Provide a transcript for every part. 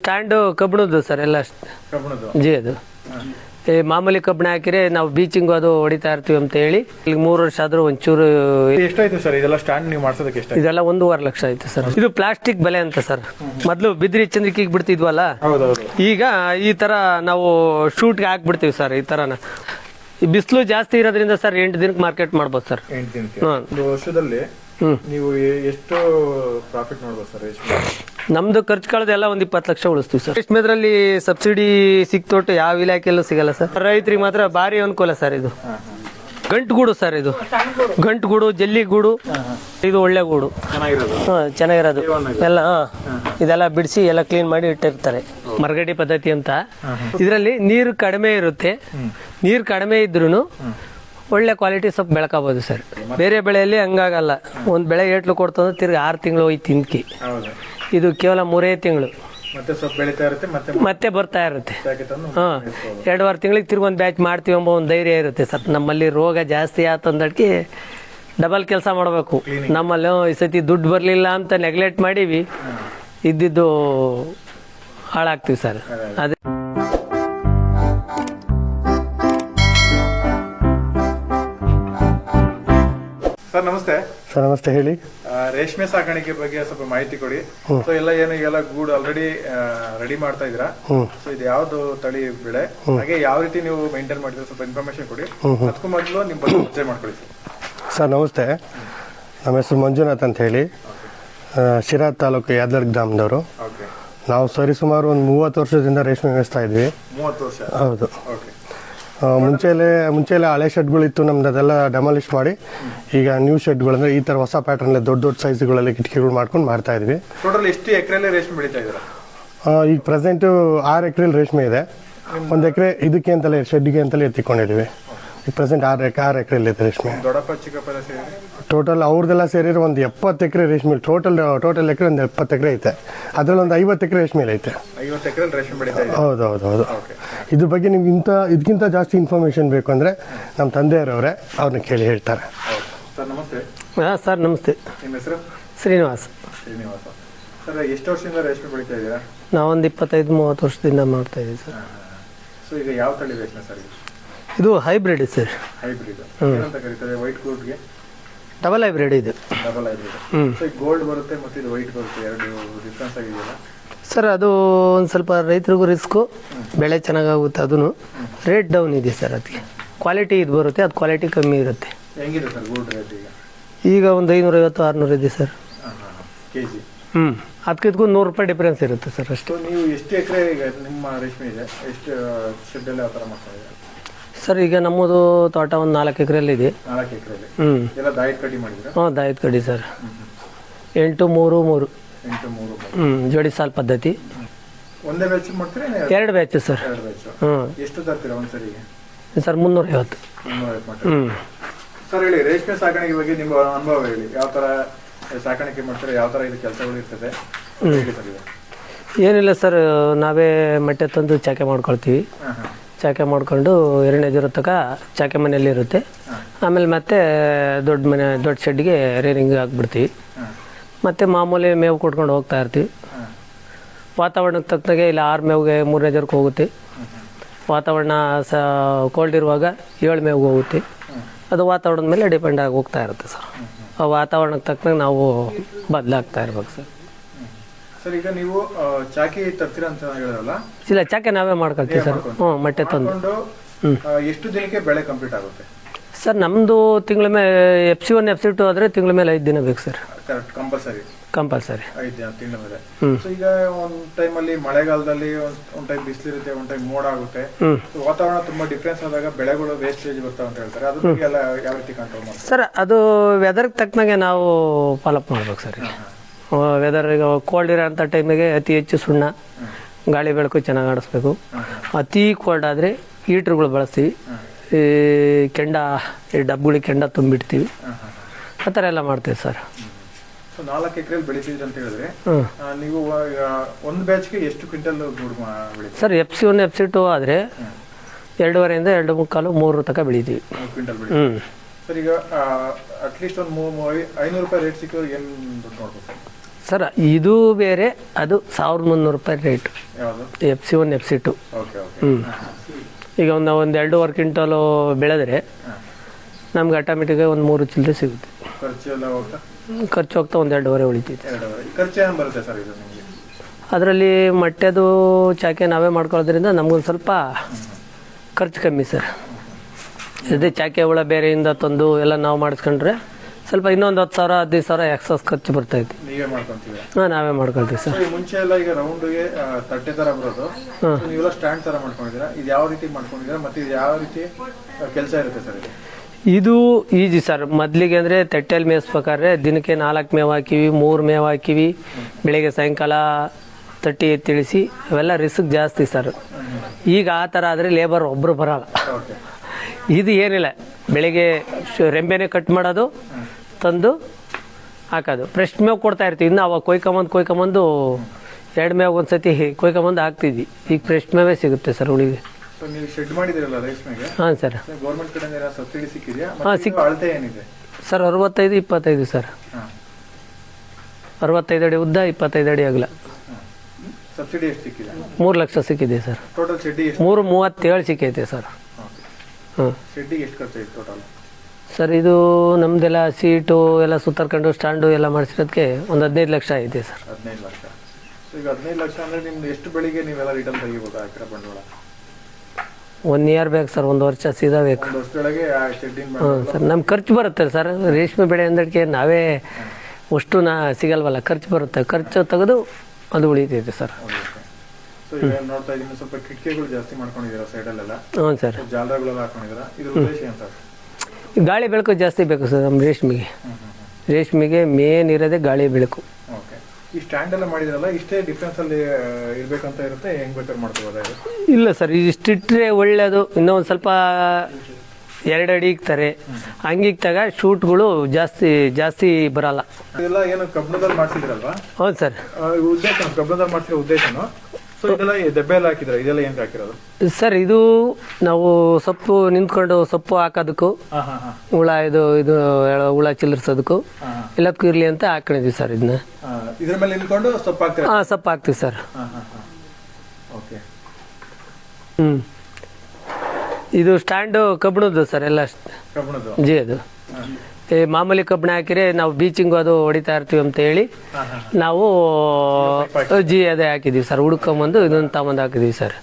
Stand ಕಬ್ಬಿಣದ್ದು sir ಎಲ್ಲ ಜಿ ಅದು. ಈ ಮಾಮೂಲಿ ಕಬ್ಬಿಣ ಹಾಕಿದ್ರೆ ನಾವು ಬೀಚಿಂಗ್ ಅದು ಹೊಡಿತಾ ಇರ್ತೀವಿ ಅಂತ ಹೇಳಿ ಇಲ್ಲಿ ಮೂರು ವರ್ಷ ಆದ್ರೂ ಒಂಚೂರು ಎಷ್ಟಾಯ್ತು ಸರ್? ಇದೆಲ್ಲ ಸ್ಟ್ಯಾಂಡ್ ನೀವು ಮಾಡ್ಸೋದಕ್ಕೆ ಎಷ್ಟು ಇದೆಲ್ಲ ಒಂದೂವರೆ ಲಕ್ಷ ಆಯ್ತು ಸರ್. ಇದು ಪ್ಲಾಸ್ಟಿಕ್ ಬೆಲೆ ಅಂತ ಸರ್. ಮೊದಲು ಬಿದ್ರಿ ಚಂದ್ರಿಕೆಗೆ ಬಿಡ್ತಿದ್ವಲ್ಲ? ಈಗ ಈ ತರ ನಾವು ಶೂಟ್ಗೆ ಹಾಕ್ಬಿಡ್ತೀವಿ ಸರ್ ಈ ತರನ ಬಿಸಿಲು ಜಾಸ್ತಿ ಇರೋದ್ರಿಂದ ಸರ್ ಎಂಟು ದಿನಕ್ಕೆ ಮಾರ್ಕೆಟ್ ಮಾಡ್ಬೋದು ಸರ್. ಎಂಟು ದಿನಕ್ಕೆ? ವರ್ಷದಲ್ಲಿ. ನೀವು ಎಷ್ಟು ಪ್ರಾಫಿಟ್ ನೋಡ್ಬೋದು ಸರ್ ನಮ್ದು ಖರ್ಚು ಕಳೆದೆಲ್ಲ ಒಂದು ಇಪ್ಪತ್ತು ಲಕ್ಷ ಉಳಿಸ್ತೀವಿ ಸರ್. ರೇಷ್ಮೆದ್ರಲ್ಲಿ ಸಬ್ಸಿಡಿ ಸಿಕ್ತೊಟ್ಟು ಯಾವ ಇಲಾಖೆಯಲ್ಲೂ ಸಿಗಲ್ಲ ಸರ್. ರೈತರಿಗೆ ಮಾತ್ರ ಭಾರಿ ಅನುಕೂಲ ಸರ್ ಇದು. ಗಂಟು ಗೂಡು ಸರ್ ಇದು. ಗಂಟು ಗೂಡು ಜಲ್ಲಿ ಗೂಡು ಇದು ಒಳ್ಳೆ ಗೂಡು. ಚೆನ್ನಾಗಿರೋದು? ಹಾ, ಚೆನ್ನಾಗಿರೋದು. ಎಲ್ಲ ಹಾ. ಇದೆಲ್ಲ ಬಿಡಿಸಿ ಎಲ್ಲ ಕ್ಲೀನ್ ಮಾಡಿ ಇಟ್ಟಿರ್ತಾರೆ. ಮರಗಡಿ ಪದ್ಧತಿ ಅಂತ. ಇದರಲ್ಲಿ ನೀರು ಕಡಿಮೆ ಇರುತ್ತೆ. ನೀರು ಕಡಿಮೆ ಇದ್ರೂ ಒಳ್ಳೆ ಕ್ವಾಲಿಟಿ ಸ್ವಲ್ಪ ಬೆಳ್ಕೋಬೋದು ಸರ್. ಬೇರೆ ಬೆಳೆಯಲ್ಲಿ ಹಂಗಾಗಲ್ಲ. ಒಂದು ಬೆಳೆ ಏಟ್ಲು ಕೊಡ್ತಂದ್ರೆ ತಿರ್ಗಿ ಆರು ತಿಂಗಳು ಹೋಯ್ತು ತಿನ್ಕಿ. ಹೌದು. ಇದು ಕೇವಲ ಮೂರೇ ತಿಂಗಳು. ಮತ್ತೆ ಸ್ವಲ್ಪ ಬೆಳೀತಾ ಇರುತ್ತೆ ಮತ್ತೆ ಮತ್ತೆ ಬರ್ತಾ ಇರುತ್ತೆ. ಹಾ. ಎರಡುವರೆ ತಿಂಗಳಿಗೆ ತಿರ್ಗಿ ಒಂದು ಬ್ಯಾಚ್ ಮಾಡ್ತೀವಿ ಎಂಬ ಒಂದು ಧೈರ್ಯ ಇರುತ್ತೆ ಸತ್ ನಮ್ಮಲ್ಲಿ ರೋಗ ಜಾಸ್ತಿ ಆತಂದಕ್ಕೆ ಡಬಲ್ ಕೆಲಸ ಮಾಡಬೇಕು. ನಮ್ಮಲ್ಲಿ ಈ ಸತಿ ದುಡ್ಡು ಬರಲಿಲ್ಲ ಅಂತ ನೆಗ್ಲೆಕ್ಟ್ ಮಾಡೀವಿ. ಇದ್ದಿದ್ದು ಹಾಳಾಗ್ತೀವಿ ಸರ್. ಅದೇ. ಸರ್ ನಮಸ್ತೆ. ಸರ್ ನಮಸ್ತೆ ಹೇಳಿ. ರೇಷ್ಮೆ ಸಾಕಾಣಿಕೆ ಬಗ್ಗೆ ಸ್ವಲ್ಪ ಮಾಹಿತಿ ಕೊಡಿ. ಸೊ ಎಲ್ಲ ಏನು ಎಲ್ಲ ಗೂಡು ಆಲ್ರೆಡಿ ರೆಡಿ ಮಾಡ್ತಾ ಇದ್ದೀರಾ? ಸೊ ಇದು ಯಾವ್ದು ತಳಿ ಬೆಳೆ? ಹಾಗೆ ಯಾವ ರೀತಿ ನೀವು ಮೇಂಟೈನ್ ಮಾಡಿದ್ರೆ ಸ್ವಲ್ಪ ಇನ್ಫಾರ್ಮೇಶನ್ ಕೊಡಿ. ಅದಕ್ಕೂ ಮೊದಲು ನಿಮ್ಮ ಬಗ್ಗೆ ಪರಿಚಯ ಮಾಡ್ಕೊಳ್ಳಿ ಸರ್. ಸರ್ ನಮಸ್ತೆ. ನಮ್ಮ ಹೆಸರು ಮಂಜುನಾಥ್ ಅಂತ ಹೇಳಿ. ಶಿರಾ ತಾಲೂಕು ಯಾದರ್ ಗ್ರಾಮದವರು. ಓಕೆ ನಾವು ಸರಿಸುಮಾರು ಒಂದು ಮೂವತ್ತು ವರ್ಷದಿಂದ ರೇಷ್ಮೆ ಮೇಯಿಸ್ತಾ ಇದ್ವಿ. ಮೂವತ್ತು ವರ್ಷ? ಹೌದು. ಓಕೆ ಮುಂಚೆಲೆ ಮುಂಚೆಲೆ ಹಳೆ ಶೆಡ್ಗಳಿತ್ತು ನಮ್ದು ಅದೆಲ್ಲ ಡೆಮಾಲಿಷ್ ಮಾಡಿ ಈಗ ನ್ಯೂ ಶೆಡ್ಗಳು ಅಂದ್ರೆ ಈ ಥರ ಹೊಸ ಪ್ಯಾಟರ್ನಲ್ಲಿ ದೊಡ್ಡ ದೊಡ್ಡ ಸೈಜ್ಗಳಲ್ಲಿ ಕಿಟಕಿಗಳು ಮಾಡ್ಕೊಂಡು ಮಾಡ್ತಾ ಇದ್ವಿ. ಟೋಟಲ್ ಎಷ್ಟು ರೇಷ್ಮೆ ಬೆಳೀತಾ ಇದ್ದೀರಾ? ಈಗ ಪ್ರೆಸೆಂಟು ಆರು ಎಕರೆಲಿ ರೇಷ್ಮೆ ಇದೆ. ಒಂದು ಎಕರೆ ಇದಕ್ಕೆ ಅಂತಲೇ ಶೆಡ್ಗೆ ಅಂತಲೇ ಎತ್ತಿಕೊಂಡಿದ್ದೀವಿ. ಪ್ರೆಸೆಂಟ್ ಆರು ಎಕರೆ ಆರು ಎಕರೆ ಇದೆ ರೇಷ್ಮೆ. ದೊಡ್ಡಪ್ಪ ಚಿಕ್ಕಪ್ಪ ಎಲ್ಲ ಸೇರಿ ಟೋಟಲ್ ಅವ್ರದ್ದೆಲ್ಲ ಸೇರಿದ್ರೆ ಒಂದು ಎಪ್ಪತ್ತು ಎಕರೆ ರೇಷ್ಮೆ ಟೋಟಲ್ ಟೋಟಲ್ ಎಕರೆ ಒಂದು ಎಪ್ಪತ್ತು ಎಕರೆ ಐತೆ. ಅದ್ರಲ್ಲಿ ಒಂದು ಐವತ್ತು ಎಕರೆ ರೇಷ್ಮೆ ಐತೆ. ಐವತ್ತು ಎಕರೆಯಲ್ಲಿ ರೇಷ್ಮೆ ಬೆಳೀತಾ ಇದ್ದೀರಾ ಹೌದು ಹೌದು ಹೌದು. ಓಕೆ ಇದ್ರ ಬಗ್ಗೆ ನಿಮ್ಗೆ ಇಂಥ ಇದಕ್ಕಿಂತ ಜಾಸ್ತಿ ಇನ್ಫಾರ್ಮೇಷನ್ ಬೇಕು ಅಂದರೆ ನಮ್ಮ ತಂದೆಯವರವರೇ ಅವ್ರನ್ನ ಕೇಳಿ ಹೇಳ್ತಾರೆ. ಸರ್ ನಮಸ್ತೆ. ಹಾಂ ಸರ್ ನಮಸ್ತೆ. ನಿಮ್ಮ ಹೆಸರು? ಶ್ರೀನಿವಾಸ್. ಶ್ರೀನಿವಾಸ. ಸರ್ ಎಷ್ಟು ವರ್ಷದಿಂದ ರೇಷ್ಮೆ ಬೆಳೀತಾ ಇದ್ದೀರಾ? ನಾವೊಂದು ಇಪ್ಪತ್ತೈದು ಮೂವತ್ತು ವರ್ಷದಿಂದ ಮಾಡ್ತಾ ಇದ್ದೀವಿ ಸರ್. ಸೊ ಈಗ ಯಾವ ತಳಿ ರೇಷ್ಮೆ ಸರ್ ಇದು ಹೈಬ್ರಿಡ್ ಸರ್. ಹೈಬ್ರಿಡ್. ಏನಂತ ಕರೀತಾರೆ? ವೈಟ್ ಗೋಲ್ಡ್ಗೆ? ಡಬಲ್ ಹೈಬ್ರಿಡ್ ಇದು. Double hybrid. ಸೊ ಗೋಲ್ಡ್ ಬರುತ್ತೆ ಮತ್ತೆ ಇದು ವೈಟ್ ಬರುತ್ತೆ ಎರಡು ಡಿಫ್ರೆನ್ಸ್ ಆಗಿದೆಯಲ್ಲ? ಸರ್ ಅದು ಒಂದು ಸ್ವಲ್ಪ ರೈತರಿಗೂ ರಿಸ್ಕು ಬೆಳೆ ಚೆನ್ನಾಗಾಗುತ್ತೆ ಅದೂ ರೇಟ್ ಡೌನ್ ಇದೆ ಸರ್ ಅದಕ್ಕೆ ಕ್ವಾಲಿಟಿ ಇದು ಬರುತ್ತೆ ಅದು ಕ್ವಾಲಿಟಿ ಕಮ್ಮಿ ಇರುತ್ತೆ. ಹೆಂಗಿದೆ ಸರ್ ಗೋಲ್ಡ್ ರೇಟ್ ಈಗ? ಈಗ ಒಂದು ಐನೂರೈವತ್ತು ಆರುನೂರು ಇದೆ ಸರ್ ಕೆ ಜಿ ಹ್ಞೂ ಅದಕ್ಕಿದ್ಗೂ ನೂರು ರೂಪಾಯಿ ಡಿಫ್ರೆನ್ಸ್ ಇರುತ್ತೆ ಸರ್ ಅಷ್ಟು. ನೀವು ಎಷ್ಟು ಎಕರೆ ಈಗ ನಿಮ್ಮ ರೇಷ್ಮೆ ಇದೆ? ಎಷ್ಟು ಶೆಡ್ಡಲ್ಲಿ ಯಾವ ಥರ ಮಾಡ್ತಾ ಸರ್ ಈಗ ನಮ್ಮದು ತೋಟ ಒಂದು ನಾಲ್ಕು ಎಕರೆಯಲ್ಲಿ ಇದೆ. ನಾಲ್ಕು ಎಕರೆಯಲ್ಲಿ ಹ್ಞೂ ಎಲ್ಲ ಮಾಡಿದ್ರೆ? ಹಾಂ ಕಡಿ ಸರ್. ಎಂಟು ಮೂರು ಮೂರು. ಎಂಟು ಮೂರು. ಹ್ಞೂ ಜೋಡಿ ಸಾಲ್ ಪದ್ಧತಿ. ಒಂದೇ ಬ್ಯಾಚ್ ಮಾಡ್ತೀರಾ ಎರಡು? Batch sir. ಎರಡು ಬ್ಯಾಚ್ ಹ್ಞೂ ಎಷ್ಟು ತರ್ತೀರಾ ಒಂದ್ಸರಿಗೆ ಸರ್ ಮುನ್ನೂರೈವತ್ತು ಮುನ್ನೂರ ಐವತ್ತು ಹ್ಞೂ ಸರ್ ಹೇಳಿ ರೇಷ್ಮೆ ಸಾಕಾಣಿಕೆ ಬಗ್ಗೆ ನಿಮ್ಮ ಅನುಭವ ಹೇಳಿ. ಯಾವ ಥರ ಸಾಕಾಣಿಕೆ ಮಾಡ್ತಾರೆ? ಯಾವ ಥರ ಇದು ಕೆಲಸಗಳು ಇರ್ತದೆ? ಸರ್ ಏನಿಲ್ಲ ಸರ್ ನಾವೇ ಮೊಟ್ಟೆ ತಂದು ಚಾಕೆ ಮಾಡ್ಕೊಳ್ತೀವಿ. ಹಾಂ ಹಾಂ. ಚಾಕೆ ಮಾಡಿಕೊಂಡು ಎರಡನೇ ದಿನ ತನಕ ಚಾಕೆ ಮನೆಯಲ್ಲಿ ಇರುತ್ತೆ. ಆಮೇಲೆ ಮತ್ತೆ ದೊಡ್ಡ ಮನೆ, ದೊಡ್ಡ ಶೆಡ್ಗೆ ರೇರಿಂಗ್ ಹಾಕ್ಬಿಡ್ತೀವಿ. ಮತ್ತು ಮಾಮೂಲಿ ಮೇವು ಕೊಟ್ಕೊಂಡು ಹೋಗ್ತಾ ಇರ್ತೀವಿ. ವಾತಾವರಣಕ್ಕೆ ತಕ್ಕನಾಗೆ ಇಲ್ಲ ಆರು ಮೇವಿಗೆ ಮೂರನೇ ಜನಕ್ಕೆ ಹೋಗುತ್ತೆ. ವಾತಾವರಣ ಸ ಕೋಲ್ಡ್ ಇರುವಾಗ ಏಳು ಮೇವಿಗೆ ಹೋಗುತ್ತೆ. ಅದು ವಾತಾವರಣದ ಮೇಲೆ ಡಿಪೆಂಡ್ ಆಗಿ ಹೋಗ್ತಾ ಇರುತ್ತೆ ಸರ್. ಆ ವಾತಾವರಣಕ್ಕೆ ತಕ್ಕನಾಗ ನಾವು ಬದಲಾಗ್ತಾ ಇರ್ಬೇಕು ಸರ್. ಸರ್ ಈಗ ನೀವು ಚಾಕಿ ತರ್ತೀರಾ ಅಂತ ಹೇಳಿದ್ರಲ್ಲ? ಇಲ್ಲ ಚಾಕೆ ನಾವೇ ಮಾಡ್ಕೊಳ್ತೀವಿ ಸರ್. ಹ್ಞೂ ಮೊಟ್ಟೆ ತಂದು. ಎಷ್ಟು ದಿನಕ್ಕೆ ಬೆಳೆ ಕಂಪ್ಲೀಟ್ ಆಗುತ್ತೆ? ಸರ್ ನಮ್ದು ತಿಂಗಳ ಮೇಲೆ F C one F C two ಆದರೆ ತಿಂಗಳ ಮೇಲೆ ಐದು ದಿನ ಬೇಕು ಸರ್. ಕರೆಕ್ಟ್ ಕಂಪಲ್ಸರಿ ಕಂಪಲ್ಸರಿ ಐದು ದಿನ ತಿಂಗಳ ಮೇಲೆ. ಸೊ ಈಗ ಒಂದ್ ಟೈಮಲ್ಲಿ ಮಳೆಗಾಲದಲ್ಲಿ ಒಂದು ಟೈಮ್ ಬಿಸಿಲಿರುತ್ತೆ ಒಂದು ಟೈಮ್ ಮೋಡ ಆಗುತ್ತೆ. ವಾತಾವರಣ ತುಂಬಾ ಡಿಫ್ರೆನ್ಸ್ ಆದಾಗ ಬೆಳೆಗಳು ವೇಸ್ಟೇಜ್ ಬರ್ತಾವ ಅಂತ ಹೇಳ್ತಾರೆ. ಅದ್ರ ಬಗ್ಗೆ ಎಲ್ಲ ಯಾವ ರೀತಿ ಕಂಟ್ರೋಲ್ ಮಾಡ್ತಾರೆ? ಸರ್ ಅದು ವೆದರ್ ತಕ್ಕನಾಗೆ ನಾವು ಫಾಲೋಅಪ್ ಮಾಡ್ಬೇಕು ಸರ್ ವೆದರ್ ಈಗ ಕೋಲ್ಡ್ ಇರೋಂಥ ಟೈಮಿಗೆ ಅತಿ ಹೆಚ್ಚು ಸುಣ್ಣ. ಗಾಳಿ ಬೆಳಕು ಚೆನ್ನಾಗಿ ಆಡಿಸ್ಬೇಕು. ಅತಿ ಕೋಲ್ಡ್ ಆದರೆ ಹೀಟ್ರ್ಗಳು ಬಳಸ್ತೀವಿ. ಈ ಕೆಂಡ ಈ ಡಬ್ಬುಗಳಿಗೆ ಕೆಂಡ ತುಂಬಿಡ್ತೀವಿ. ಆ ಥರ ಎಲ್ಲ ಮಾಡ್ತೀವಿ ಸರ್. ನಾಲ್ಕು ಬೆಳಿತಿದ್ರಿ ಅಂತ ಹೇಳಿದ್ರೆ ನೀವು ಒಂದು ಬ್ಯಾಚ್ಗೆ ಎಷ್ಟು quintal sir F C one F C two ಆದರೆ ಎರಡೂವರೆಯಿಂದ ಎರಡು ಮುಕ್ಕಾಲು ಮೂರು ತನಕ ಬೆಳಿತೀವಿ. ಹ್ಞೂ ಸರ್ ಈಗ ಅಟ್ಲೀಸ್ಟ್ ಒಂದು ಐನೂರು ರೂಪಾಯಿ ರೇಟ್ ಸಿಕ್ಕೋ ಏನು ನೋಡ್ಬೋದು? ಸರ್ ಇದು ಬೇರೆ ಅದು ಸಾವಿರದ ಮುನ್ನೂರು ರೂಪಾಯಿ rate F C one F C two ಹ್ಞೂ ಈಗ ಒಂದು ಒಂದು ಎರಡೂವರೆ ಕ್ವಿಂಟಲು ಬೆಳೆದ್ರೆ ನಮ್ಗೆ ಆಟೋಮೆಟಿಕಾಗಿ ಒಂದು ಮೂರು ಚಿಲ್ಲರೆ ಸಿಗುತ್ತೆ. ಖರ್ಚು ಹೋಗ್ತಾ? ಒಂದು ಎರಡೂವರೆ ಉಳಿತೈತೆ. ಅದರಲ್ಲಿ ಮೊಟ್ಟೆದು ಚಾಕೆ ನಾವೇ ಮಾಡ್ಕೊಳ್ಳೋದ್ರಿಂದ ನಮಗೊಂದು ಸ್ವಲ್ಪ ಖರ್ಚು ಕಮ್ಮಿ ಸರ್. ಅದೇ ಚಾಕೆ ಹುಳ ಬೇರೆಯಿಂದ ತಂದು ಎಲ್ಲ ನಾವು ಮಾಡಿಸ್ಕೊಂಡ್ರೆ ಸ್ವಲ್ಪ ಇನ್ನೊಂದು ಹತ್ತು ಸಾವಿರ ಹದಿನೈದು ಸಾವಿರ ಎಕ್ಸಸ್ ಖರ್ಚು ಬರ್ತಾ ನೀವೇ ಮಾಡ್ಕೊಂತೀವಿ ಹಾಂ ನಾವೇ ಮಾಡ್ಕೊಳ್ತೀವಿ ಸರ್. ಮುಂಚೆ ಎಲ್ಲ ಈಗ ರೌಂಡ್ಗೆ ತಟ್ಟೆ ತರ ಬರೋದು. ನೀವೆಲ್ಲ ಸ್ಟ್ಯಾಂಡ್ ತರ ಮಾಡ್ಕೊಂಡಿದ್ದೀರಾ? ಇದು ಯಾವ ರೀತಿ ಮಾಡ್ಕೊಂಡಿದ್ದೀರಾ? ಮತ್ತೆ ಇದು ಯಾವ ರೀತಿ ಕೆಲಸ ಇರುತ್ತೆ ಸರ್ ಇದು? ಇದು ಈಜಿ ಸರ್. ಮೊದಲಿಗೆ ಅಂದರೆ ತಟ್ಟೆಯಲ್ಲಿ ಮೇಯಿಸ್ಬೇಕಾದ್ರೆ ದಿನಕ್ಕೆ ನಾಲ್ಕು ಮೇವು ಹಾಕಿವಿ ಮೂರು ಮೇವು ಹಾಕಿವಿ. ಬೆಳಗ್ಗೆ ಸಾಯಂಕಾಲ ತಟ್ಟಿ ತಿಳಿಸಿ ಅವೆಲ್ಲ ರಿಸ್ಕ್ ಜಾಸ್ತಿ ಸರ್. ಈಗ ಆ ಥರ ಆದರೆ ಲೇಬರ್ ಒಬ್ಬರು ಬರಲ್ಲ. ಓಕೆ ಇದು ಏನಿಲ್ಲ. ಬೆಳಿಗ್ಗೆ ಶು- ರೆಂಬೆನೆ ಕಟ್ ಮಾಡೋದು ತಂದು ಹಾಕೋದು. ಫ್ರೆಶ್ ಮೇವು ಕೊಡ್ತಾ ಇರ್ತೀವಿ. ಇನ್ನು ಅವಾಗ ಕೊಯ್ಕೊಂಬಂದು ಕೊಯ್ಕೊಂಬಂದು ಎರಡು ಮೇವು ಒಂದು ಸತಿ ಕೊಯ್ಕೊಂಬಂದು ಹಾಕ್ತಿದ್ವಿ. ಈಗ ಫ್ರೆಶ್ ಮೇವೇ ಸಿಗುತ್ತೆ ಸರ್ ಉಳಿಗೆ ನೀವು ಶೆಡ್ ಮಾಡಿದಿರಲ್ಲ ರೇಷ್ಮೆಗೆ ಹಾಂ ಸರ್. ಹಾಂ ಕಡೆಯಿಂದ ಸಬ್ಸಿಡಿ ಸಿಕ್ಕಿದೆಯಾ? ಹಾ, ಸಿಕ್- ಅಳತೆ ಏನಿದೆ? ಸರ್ ಅರವತ್ತೈದು ಇಪ್ಪತ್ತೈದು ಸರ್. ಅರವತ್ತೈದು ಅಡಿ ಉದ್ದ ಇಪ್ಪತ್ತೈದು ಅಡಿ ಅಗಲ. ಸಬ್ಸಿಡಿ ಎಷ್ಟು ಸಿಕ್ಕಿದೆ? ಮೂರು ಲಕ್ಷ ಸಿಕ್ಕಿದೆ ಸರ್. ಟೋಟಲ್ ಮೂರು ಮೂವತ್ತೇಳು ಸಿಕ್ಕೈತೆ ಸರ್. ಹಾಂ. ಶೆಡ್ಡಿಗೆ ಎಷ್ಟು ಖರ್ಚಾಯ್ತು ಟೋಟಲ್ ಸರ್ ಇದು ನಮ್ದೆಲ್ಲ ಸೀಟು ಎಲ್ಲ ಸುತ್ತರ್ಕೊಂಡು ಸ್ಟ್ಯಾಂಡು ಎಲ್ಲ ಮಾಡಿಸಿರೋದಕ್ಕೆ ಒಂದು ಹದಿನೈದು ಲಕ್ಷ ಐತೆ ಸರ್. ಹದಿನೈದು ಲಕ್ಷ. ಸೊ ಈಗ ಹದಿನೈದು ಲಕ್ಷ ಅಂದ್ರೆ ನಿಮ್ದು ಎಷ್ಟು ಬೆಳಿಗ್ಗೆ ನೀವೆಲ್ಲ ರಿಟರ್ನ್ ತೆಗಿಬೋದು ಹಾಕಿರೋ ಬಂಡವಾಳ? ಒನ್ ಇಯರ್ ಬೇಕು ಸರ್ ಒಂದು ವರ್ಷ ಸೀದಾ ಬೇಕು. ಒಂದು ವರ್ಷದೊಳಗೆ ಆ ಶೆಡ್ಡಿನ ಹ್ಞೂ ಸರ್ ನಮ್ಮ ಖರ್ಚು ಬರುತ್ತೆ ಸರ್. ರೇಷ್ಮೆ ಬೆಳೆ ಅಂದಕ್ಕೆ ನಾವೇ ಅಷ್ಟು ನಾ ಸಿಗಲ್ವಲ್ಲ ಖರ್ಚು ಬರುತ್ತೆ. ಖರ್ಚು ತೆಗೆದು ಅದು ಉಳಿತೈತೆ ಸರ್. ಸೊ ಈಗ ನೋಡ್ತಾ ಇದ್ದೀನಿ ಸ್ವಲ್ಪ ಕಿಟಕಿಗಳು ಜಾಸ್ತಿ ಮಾಡ್ಕೊಂಡಿದ್ದೀರಾ ಸೈಡಲ್ಲೆಲ್ಲ ಹ್ಞೂ ಸರ್. ಜಾಲರಗಳೆಲ್ಲ ಹಾಕೊಂಡಿದ್ದೀರಾ? ಇದ್ರ ಉದ್ದೇಶ ಏನು ಸರ್? ಗಾಳಿ ಬೆಳಕು ಜಾಸ್ತಿ ಬೇಕು ಸರ್ ನಮ್ಮ ರೇಷ್ಮೆಗೆ. ರೇಷ್ಮೆಗೆ ಮೇನ್ ಇರೋದೇ ಗಾಳಿ ಬೆಳಕು. ಓಕೆ. ಈ ಸ್ಟ್ಯಾಂಡ್ ಎಲ್ಲ ಮಾಡಿದ್ರಲ್ಲ ಇಷ್ಟೇ ಡಿಫ್ರೆನ್ಸ್ ಅಲ್ಲಿ ಇರಬೇಕಂತ ಇರುತ್ತೆ ಹೆಂಗ್ ಬೇಕಾದ್ರೆ ಮಾಡ್ಕೋಬೋದಾ ಇಲ್ಲ ಸರ್ ಇಷ್ಟಿಟ್ರೆ ಒಳ್ಳೆಯದು ಇನ್ನೂ ಒಂದು ಸ್ವಲ್ಪ ಎರಡು ಅಡಿ ಇಕ್ತಾರೆ. ಹಂಗಿಕ್ತಾಗ ಶೂಟ್ಗಳು ಜಾಸ್ತಿ ಜಾಸ್ತಿ ಬರಲ್ಲ. ಇದೆಲ್ಲ ಏನು ಕಬ್ಬಣದಲ್ಲಿ ಮಾಡ್ಸಿದ್ರಲ್ವಾ? ಹೌದು ಸರ್. ಉದ್ದೇಶ ಕಬ್ಬಣದಲ್ಲಿ ಮಾಡ್ಸಿರೋ ಉದ್ದೇಶನು? ಸೊ ಇದೆಲ್ಲ ಈ ದೆಬ್ಬೆ ಎಲ್ಲ ಹಾಕಿದ್ರ? ಇದೆಲ್ಲ ಏನ್ ಹಾಕಿರೋದು? ಸರ್ ಇದು ನಾವು ಸೊಪ್ಪು ನಿಂತ್ಕೊಂಡು ಸೊಪ್ಪು ಹಾಕೋದಕ್ಕೂ ಹುಳ ಇದು ಇದು ಹುಳ ಚಿಲ್ಲರ್ಸೋದಕ್ಕೂ ಎಲ್ಲದಕ್ಕೂ ಇರಲಿ ಅಂತ ಹಾಕೊಂಡಿದ್ವಿ ಸರ್ ಇದನ್ನ. ಇದ್ರ ಮೇಲೆ ನಿಂತ್ಕೊಂಡು ಸೊಪ್ಪು ಹಾಕ್ತೀರಾ? ಹಾಂ ಸೊಪ್ಪು ಹಾಕ್ತೀವಿ ಸರ್. ಓಕೆ ಹ್ಞೂ ಇದು ಸ್ಟ್ಯಾಂಡು ಕಬ್ಬಿಣದ್ದು ಸರ್ ಎಲ್ಲ ಕಬ್ಬಣದ್ದು. ಜಿ ಅದು. ಮಾಮೂಲಿ ಕಬ್ಬಿಣ ಹಾಕಿದ್ರೆ ನಾವು ಬೀಚಿಂಗ್ ಅದು ಹೊಡಿತಾ ಇರ್ತೀವಿ ಅಂತ ಹೇಳಿ ನಾವು ಜಿ ಅದೇ ಹಾಕಿದೀವಿ ಸರ್. ಹುಡ್ಕೊಂಬಂದು ಇದನ್ನ ತಗೊಂಬಂದು ಹಾಕಿದೀವಿ ಸರ್.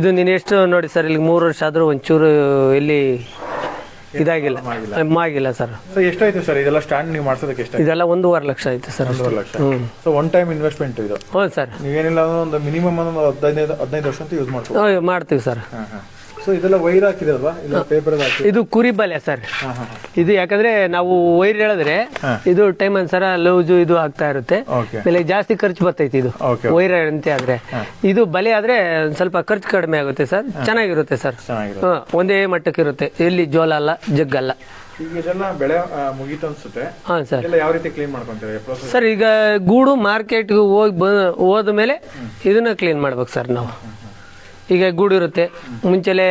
ಇದು ನೀನು ಎಷ್ಟು ನೋಡಿ ಸರ್ ಇಲ್ಲಿ ಮೂರು ವರ್ಷ ಆದರೂ ಒಂಚೂರು ಇಲ್ಲಿ ಇದಾಗಿಲ್ಲ. ಆಗಿಲ್ಲ ಸರ್. ಎಷ್ಟು ಎಷ್ಟಾಯ್ತು ಸರ್? ಇದೆಲ್ಲ ಸ್ಟ್ಯಾಂಡ್ ನೀವು ಮಾಡ್ಸೋದಕ್ಕೆ ಎಷ್ಟು ಇದೆಲ್ಲ ಒಂದೂವರೆ ಲಕ್ಷ ಆಯ್ತು ಸರ್ ಒಂದೂವರೆ lakh. So one time investment ಇದು. ಹ್ಞೂ ಸರ್. ನೀವೇನಿಲ್ಲ ಒಂದು ಮಿನಿಮಮ್ ಒಂದು ಹದಿನೈದು ಹದಿನೈದು ವರ್ಷ ಅಂತ ಯೂಸ್ ಮಾಡ್ತೀವಿ ಮಾಡ್ತೀವಿ ಸರ್. ಸೊ ಇದೆಲ್ಲ ವೈರ್ ಹಾಕಿದಲ್ವಾ ಇಲ್ಲ ಪೇಪರ್ ಇದು ಕುರಿ ಬಲೆ ಸರ್. ಇದು ಯಾಕಂದ್ರೆ ನಾವು ವೈರ್ ಹೇಳಿದ್ರೆ ಇದು ಟೈಮ್ ಅನ್ಸರ ಲೂಜು ಇದು ಆಗ್ತಾ ಇರುತ್ತೆ. ಬೆಲೆ ಜಾಸ್ತಿ ಖರ್ಚು ಬರ್ತೈತಿ ಇದು. ವೈರ್ ಅಂತ ಆದ್ರೆ. ಇದು ಬಲೆ ಆದ್ರೆ ಸ್ವಲ್ಪ ಖರ್ಚು ಕಡಿಮೆ ಆಗುತ್ತೆ ಸರ್. ಚೆನ್ನಾಗಿರುತ್ತೆ ಸರ್. ಒಂದೇ ಮಟ್ಟಕ್ಕೆ ಇರುತ್ತೆ. ಎಲ್ಲಿ ಜೋಲ ಅಲ್ಲ ಜಗ್ಗಲ್ಲ ಬೆಳೆ ಆ, ಮುಗೀತು ಅನ್ಸುತ್ತೆ. ಸರ್. ಯಾವ ರೀತಿ ಕ್ಲೀನ್ ಸರ್ ಈಗ ಗೂಡು ಮಾರ್ಕೆಟ್ ಹೋಗಿ ಬ ಹೋದ್ಮೇಲೆ ಇದನ್ನ ಕ್ಲೀನ್ ಮಾಡ್ಬೇಕು ಸರ್ ನಾವು. ಈಗ ಗೂಡಿರುತ್ತೆ ಮುಂಚೆಲೆ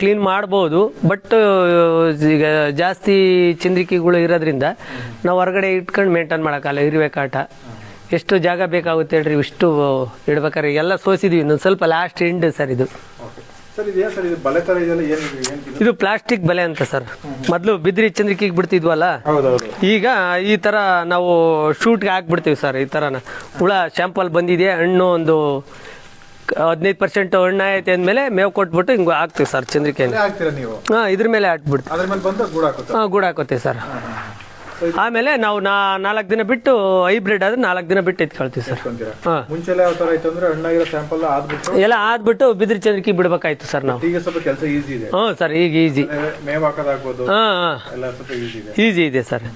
ಕ್ಲೀನ್ ಮಾಡಬಹುದು ಬಟ್ ಈಗ ಜಾಸ್ತಿ ಚಂದ್ರಿಕೆಗಳು ಇರೋದ್ರಿಂದ ನಾವು ಹೊರಗಡೆ ಇಟ್ಕೊಂಡು ಮೇಂಟೈನ್ ಮಾಡೋಕ್ಕಲ್ಲ ಇರುವೆ ಕಾಟ. ಎಷ್ಟು ಜಾಗ ಬೇಕಾಗುತ್ತೆ ಹೇಳ್ರಿ ಇಷ್ಟು ಇಡ್ಬೇಕಾದ್ರೆ ಎಲ್ಲ ಸೋಸಿದೀವಿ. ಇನ್ನೊಂದು ಸ್ವಲ್ಪ ಲಾಸ್ಟ್ ಎಂಡ್ ಸರ್ ಇದು. ಇದು ಪ್ಲಾಸ್ಟಿಕ್ ಬಲೆ ಅಂತ ಸರ್. ಮೊದಲು ಬಿದ್ರಿ ಚಂದ್ರಿಕೆಗೆ ಬಿಡ್ತಿದ್ವಲ್ಲ? ಈಗ ಈ ತರ ನಾವು ಶೂಟ್ಗೆ ಹಾಕ್ಬಿಡ್ತೀವಿ ಸರ್ ಈ ತರ ಹುಳ ಶಾಂಪಲ್ ಬಂದಿದೆ ಹಣ್ಣು ಒಂದು ಹದಿನೈದು ಪರ್ಸೆಂಟ್ ಹಣ್ಣು ಐತೆ ಅಂದಮೇಲೆ ಮೇವು ಕೊಟ್ಬಿಟ್ಟು ಹಿಂಗೆ ಹಾಕ್ತೀವಿ ಸರ್ ಚಂದ್ರಿಕೆ ಹಾಕ್ತೀರಾ ನೀವು? ಹಾಂ ಇದ್ರ ಮೇಲೆ ಹಾಕ್ಬಿಡ್ತೀವಿ. ಅದ್ರ ಮೇಲೆ ಬಂದು ಗೂಡು ಹಾಕುತ್ತೆ? ಹಾಂ ಗೂಡು ಹಾಕೋತೀವಿ ಸರ್. ಆಮೇಲೆ ನಾವು ನಾ ನಾಲ್ಕು ದಿನ ಬಿಟ್ಟು ಹೈಬ್ರಿಡ್ ಆದ್ರೆ ನಾಲ್ಕು ದಿನ ಬಿಟ್ಟು ಎತ್ಕೊಳ್ತೀವಿ ಸರ್. ಹಾಂ. ಮುಂಚೆಲ್ಲ ಯಾವ ತರ ಇತ್ತು ಅಂದ್ರೆ ಹಣ್ಣಾಗಿರೋ ಸ್ಯಾಂಪಲ್ ಆದ್ಬಿಟ್ಟು ಎಲ್ಲ ಆದ್ಬಿಟ್ಟು ಬಿದ್ರಿ ಚಂದ್ರಿಕೆ ಬಿಡ್ಬೇಕಾಯ್ತು ಸರ್ ನಾವು. ಈಗ ಸ್ವಲ್ಪ ಕೆಲಸ ಈಸಿ ಇದೆ. ಹ್ಞೂ ಸರ್ ಈಗ ಈಸಿ. ಮೇವ್ ಹಾಕೋದಾಗ್ಬೋದು ಹಾಂ ಹಾಂ. ಎಲ್ಲ ಸ್ವಲ್ಪ ಈಸಿ ಇದೆ. ಈಸಿ ಇದೆ ಸರ್.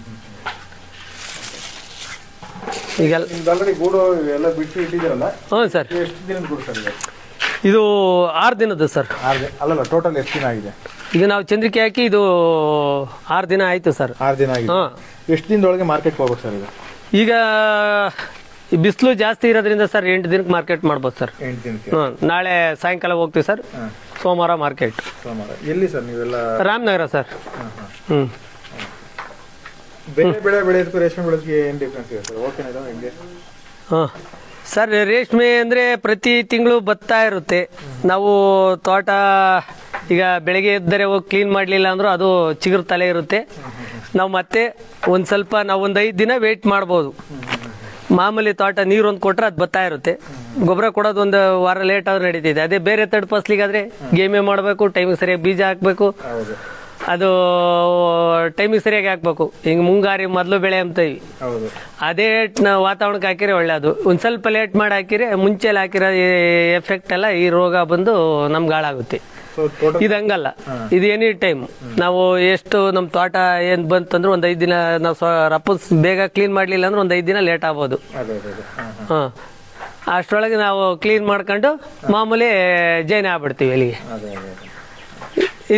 ಈಗೆಲ್ಲ ನಿಮ್ದು ಆಲ್ರೆಡಿ ಗೂಡು ಎಲ್ಲ ಬಿಟ್ಟು ಇಟ್ಟಿದ್ದೀರಲ್ಲ? ಹ್ಞೂ ಸರ್. ಎಷ್ಟು ದಿನದ ಗೂಡು ಸರ್ ಇದೆ? ಇದು ಆರು ದಿನದ್ದು ಸರ್. ಆರು ದಿನ ಅಲ್ಲಲ್ಲ ಟೋಟಲ್ ಎಷ್ಟು ದಿನ ಆಗಿದೆ? ಈಗ ನಾವು ಚಂದ್ರಿಕೆ ಹಾಕಿ ಇದು ಆರು ದಿನ ಆಯ್ತು ಸರ್. ಆರು ದಿನ ಆಗಿದೆ. ಹಾಂ. ಎಷ್ಟು ದಿನದೊಳಗೆ ಮಾರ್ಕೆಟ್ ಹೋಗ್ಬೇಕು ಸರ್ ಇದು ಈಗ ಈ ಬಿಸಿಲು ಜಾಸ್ತಿ ಇರೋದ್ರಿಂದ ಸರ್ ಎಂಟು ದಿನಕ್ಕೆ ಮಾರ್ಕೆಟ್ ಮಾಡ್ಬೋದು ಸರ್. ಎಂಟು ದಿನಕ್ಕೆ? ಹ್ಞೂ ನಾಳೆ ಸಾಯಂಕಾಲ ಹೋಗ್ತೀವಿ ಸರ್. ಸೋಮವಾರ ಮಾರ್ಕೆಟ್. ಸೋಮವಾರ. ಎಲ್ಲಿ ಸರ್ ನೀವೆಲ್ಲ? ರಾಮನಗರ ಸರ್. ಹ್ಞೂ ಬೇರೆ ಬೆಳೆ ಬೆಳೆಯೋದಕ್ಕೂ ರೇಷ್ಮೆ ಬೆಳೆದಕ್ಕೆ ಏನು ಡಿಫ್ರೆನ್ಸ್ ಇದೆ ಸರ್ ಹೆಂಗೆ ಹಾಂ. ಸರ್ ರೇಷ್ಮೆ ಅಂದರೆ ಪ್ರತಿ ತಿಂಗಳು ಬತ್ತಾ ಇರುತ್ತೆ. ನಾವು ತೋಟ ಈಗ ಬೆಳಗ್ಗೆ ಎದ್ದರೆ ಹೋಗಿ ಕ್ಲೀನ್ ಮಾಡಲಿಲ್ಲ ಅಂದರೂ ಅದು ಚಿಗುರು ತಲೆ ಇರುತ್ತೆ. ನಾವು ಮತ್ತೆ ಒಂದು ಸ್ವಲ್ಪ ನಾವು ಒಂದು ಐದು ದಿನ ವೇಟ್ ಮಾಡ್ಬೋದು. ಮಾಮೂಲಿ ತೋಟ ನೀರು ಒಂದು ಕೊಟ್ರೆ ಅದು ಬತ್ತಾ ಇರುತ್ತೆ. ಗೊಬ್ಬರ ಕೊಡೋದು ಒಂದು ವಾರ ಲೇಟ್ ಆದ್ರೆ ನಡೀತಿದೆ ಅದೇ ಬೇರೆ ತಡ್ ಫಸ್ಲಿಗಾದ್ರೆ ಗೇಮೆ ಮಾಡಬೇಕು ಟೈಮಿಗೆ ಸರಿಯಾಗಿ ಬೀಜ ಹಾಕಬೇಕು. ಅದು ಟೈಮಿಗೆ ಸರಿಯಾಗಿ ಹಾಕ್ಬೇಕು. ಹಿಂಗೆ ಮುಂಗಾರಿ ಮೊದಲು ಬೆಳೆ ಅಂತೀವಿ. ಅದೇ ನಾವು ವಾತಾವರಣಕ್ಕೆ ಹಾಕಿದ್ರೆ ಒಳ್ಳೆಯದು ಒಂದು ಸ್ವಲ್ಪ ಲೇಟ್ ಮಾಡಿ ಹಾಕಿದ್ರೆ ಮುಂಚೆಲಿ ಹಾಕಿರೋ ಎಫೆಕ್ಟ್ ಎಲ್ಲ ಈ ರೋಗ ಬಂದು ನಮ್ಗೆ ಹಾಳಾಗುತ್ತೆ. ಇದು ಹಂಗಲ್ಲ. ಇದು ಎನಿ ಟೈಮ್ ನಾವು ಎಷ್ಟು ನಮ್ಮ ತೋಟ ಏನು ಬಂತಂದ್ರೆ ಒಂದು ಐದು ದಿನ ನಾವು ಸ್ವ ರಪ್ಪಸ್ ಬೇಗ ಕ್ಲೀನ್ ಮಾಡಲಿಲ್ಲ ಅಂದ್ರೆ ಒಂದು ಐದು ದಿನ ಲೇಟ್ ಆಗ್ಬೋದು. ಹಾಂ ಅಷ್ಟರೊಳಗೆ ನಾವು ಕ್ಲೀನ್ ಮಾಡ್ಕೊಂಡು ಮಾಮೂಲಿ ಜೈನ್ ಆಗ್ಬಿಡ್ತೀವಿ ಅಲ್ಲಿಗೆ.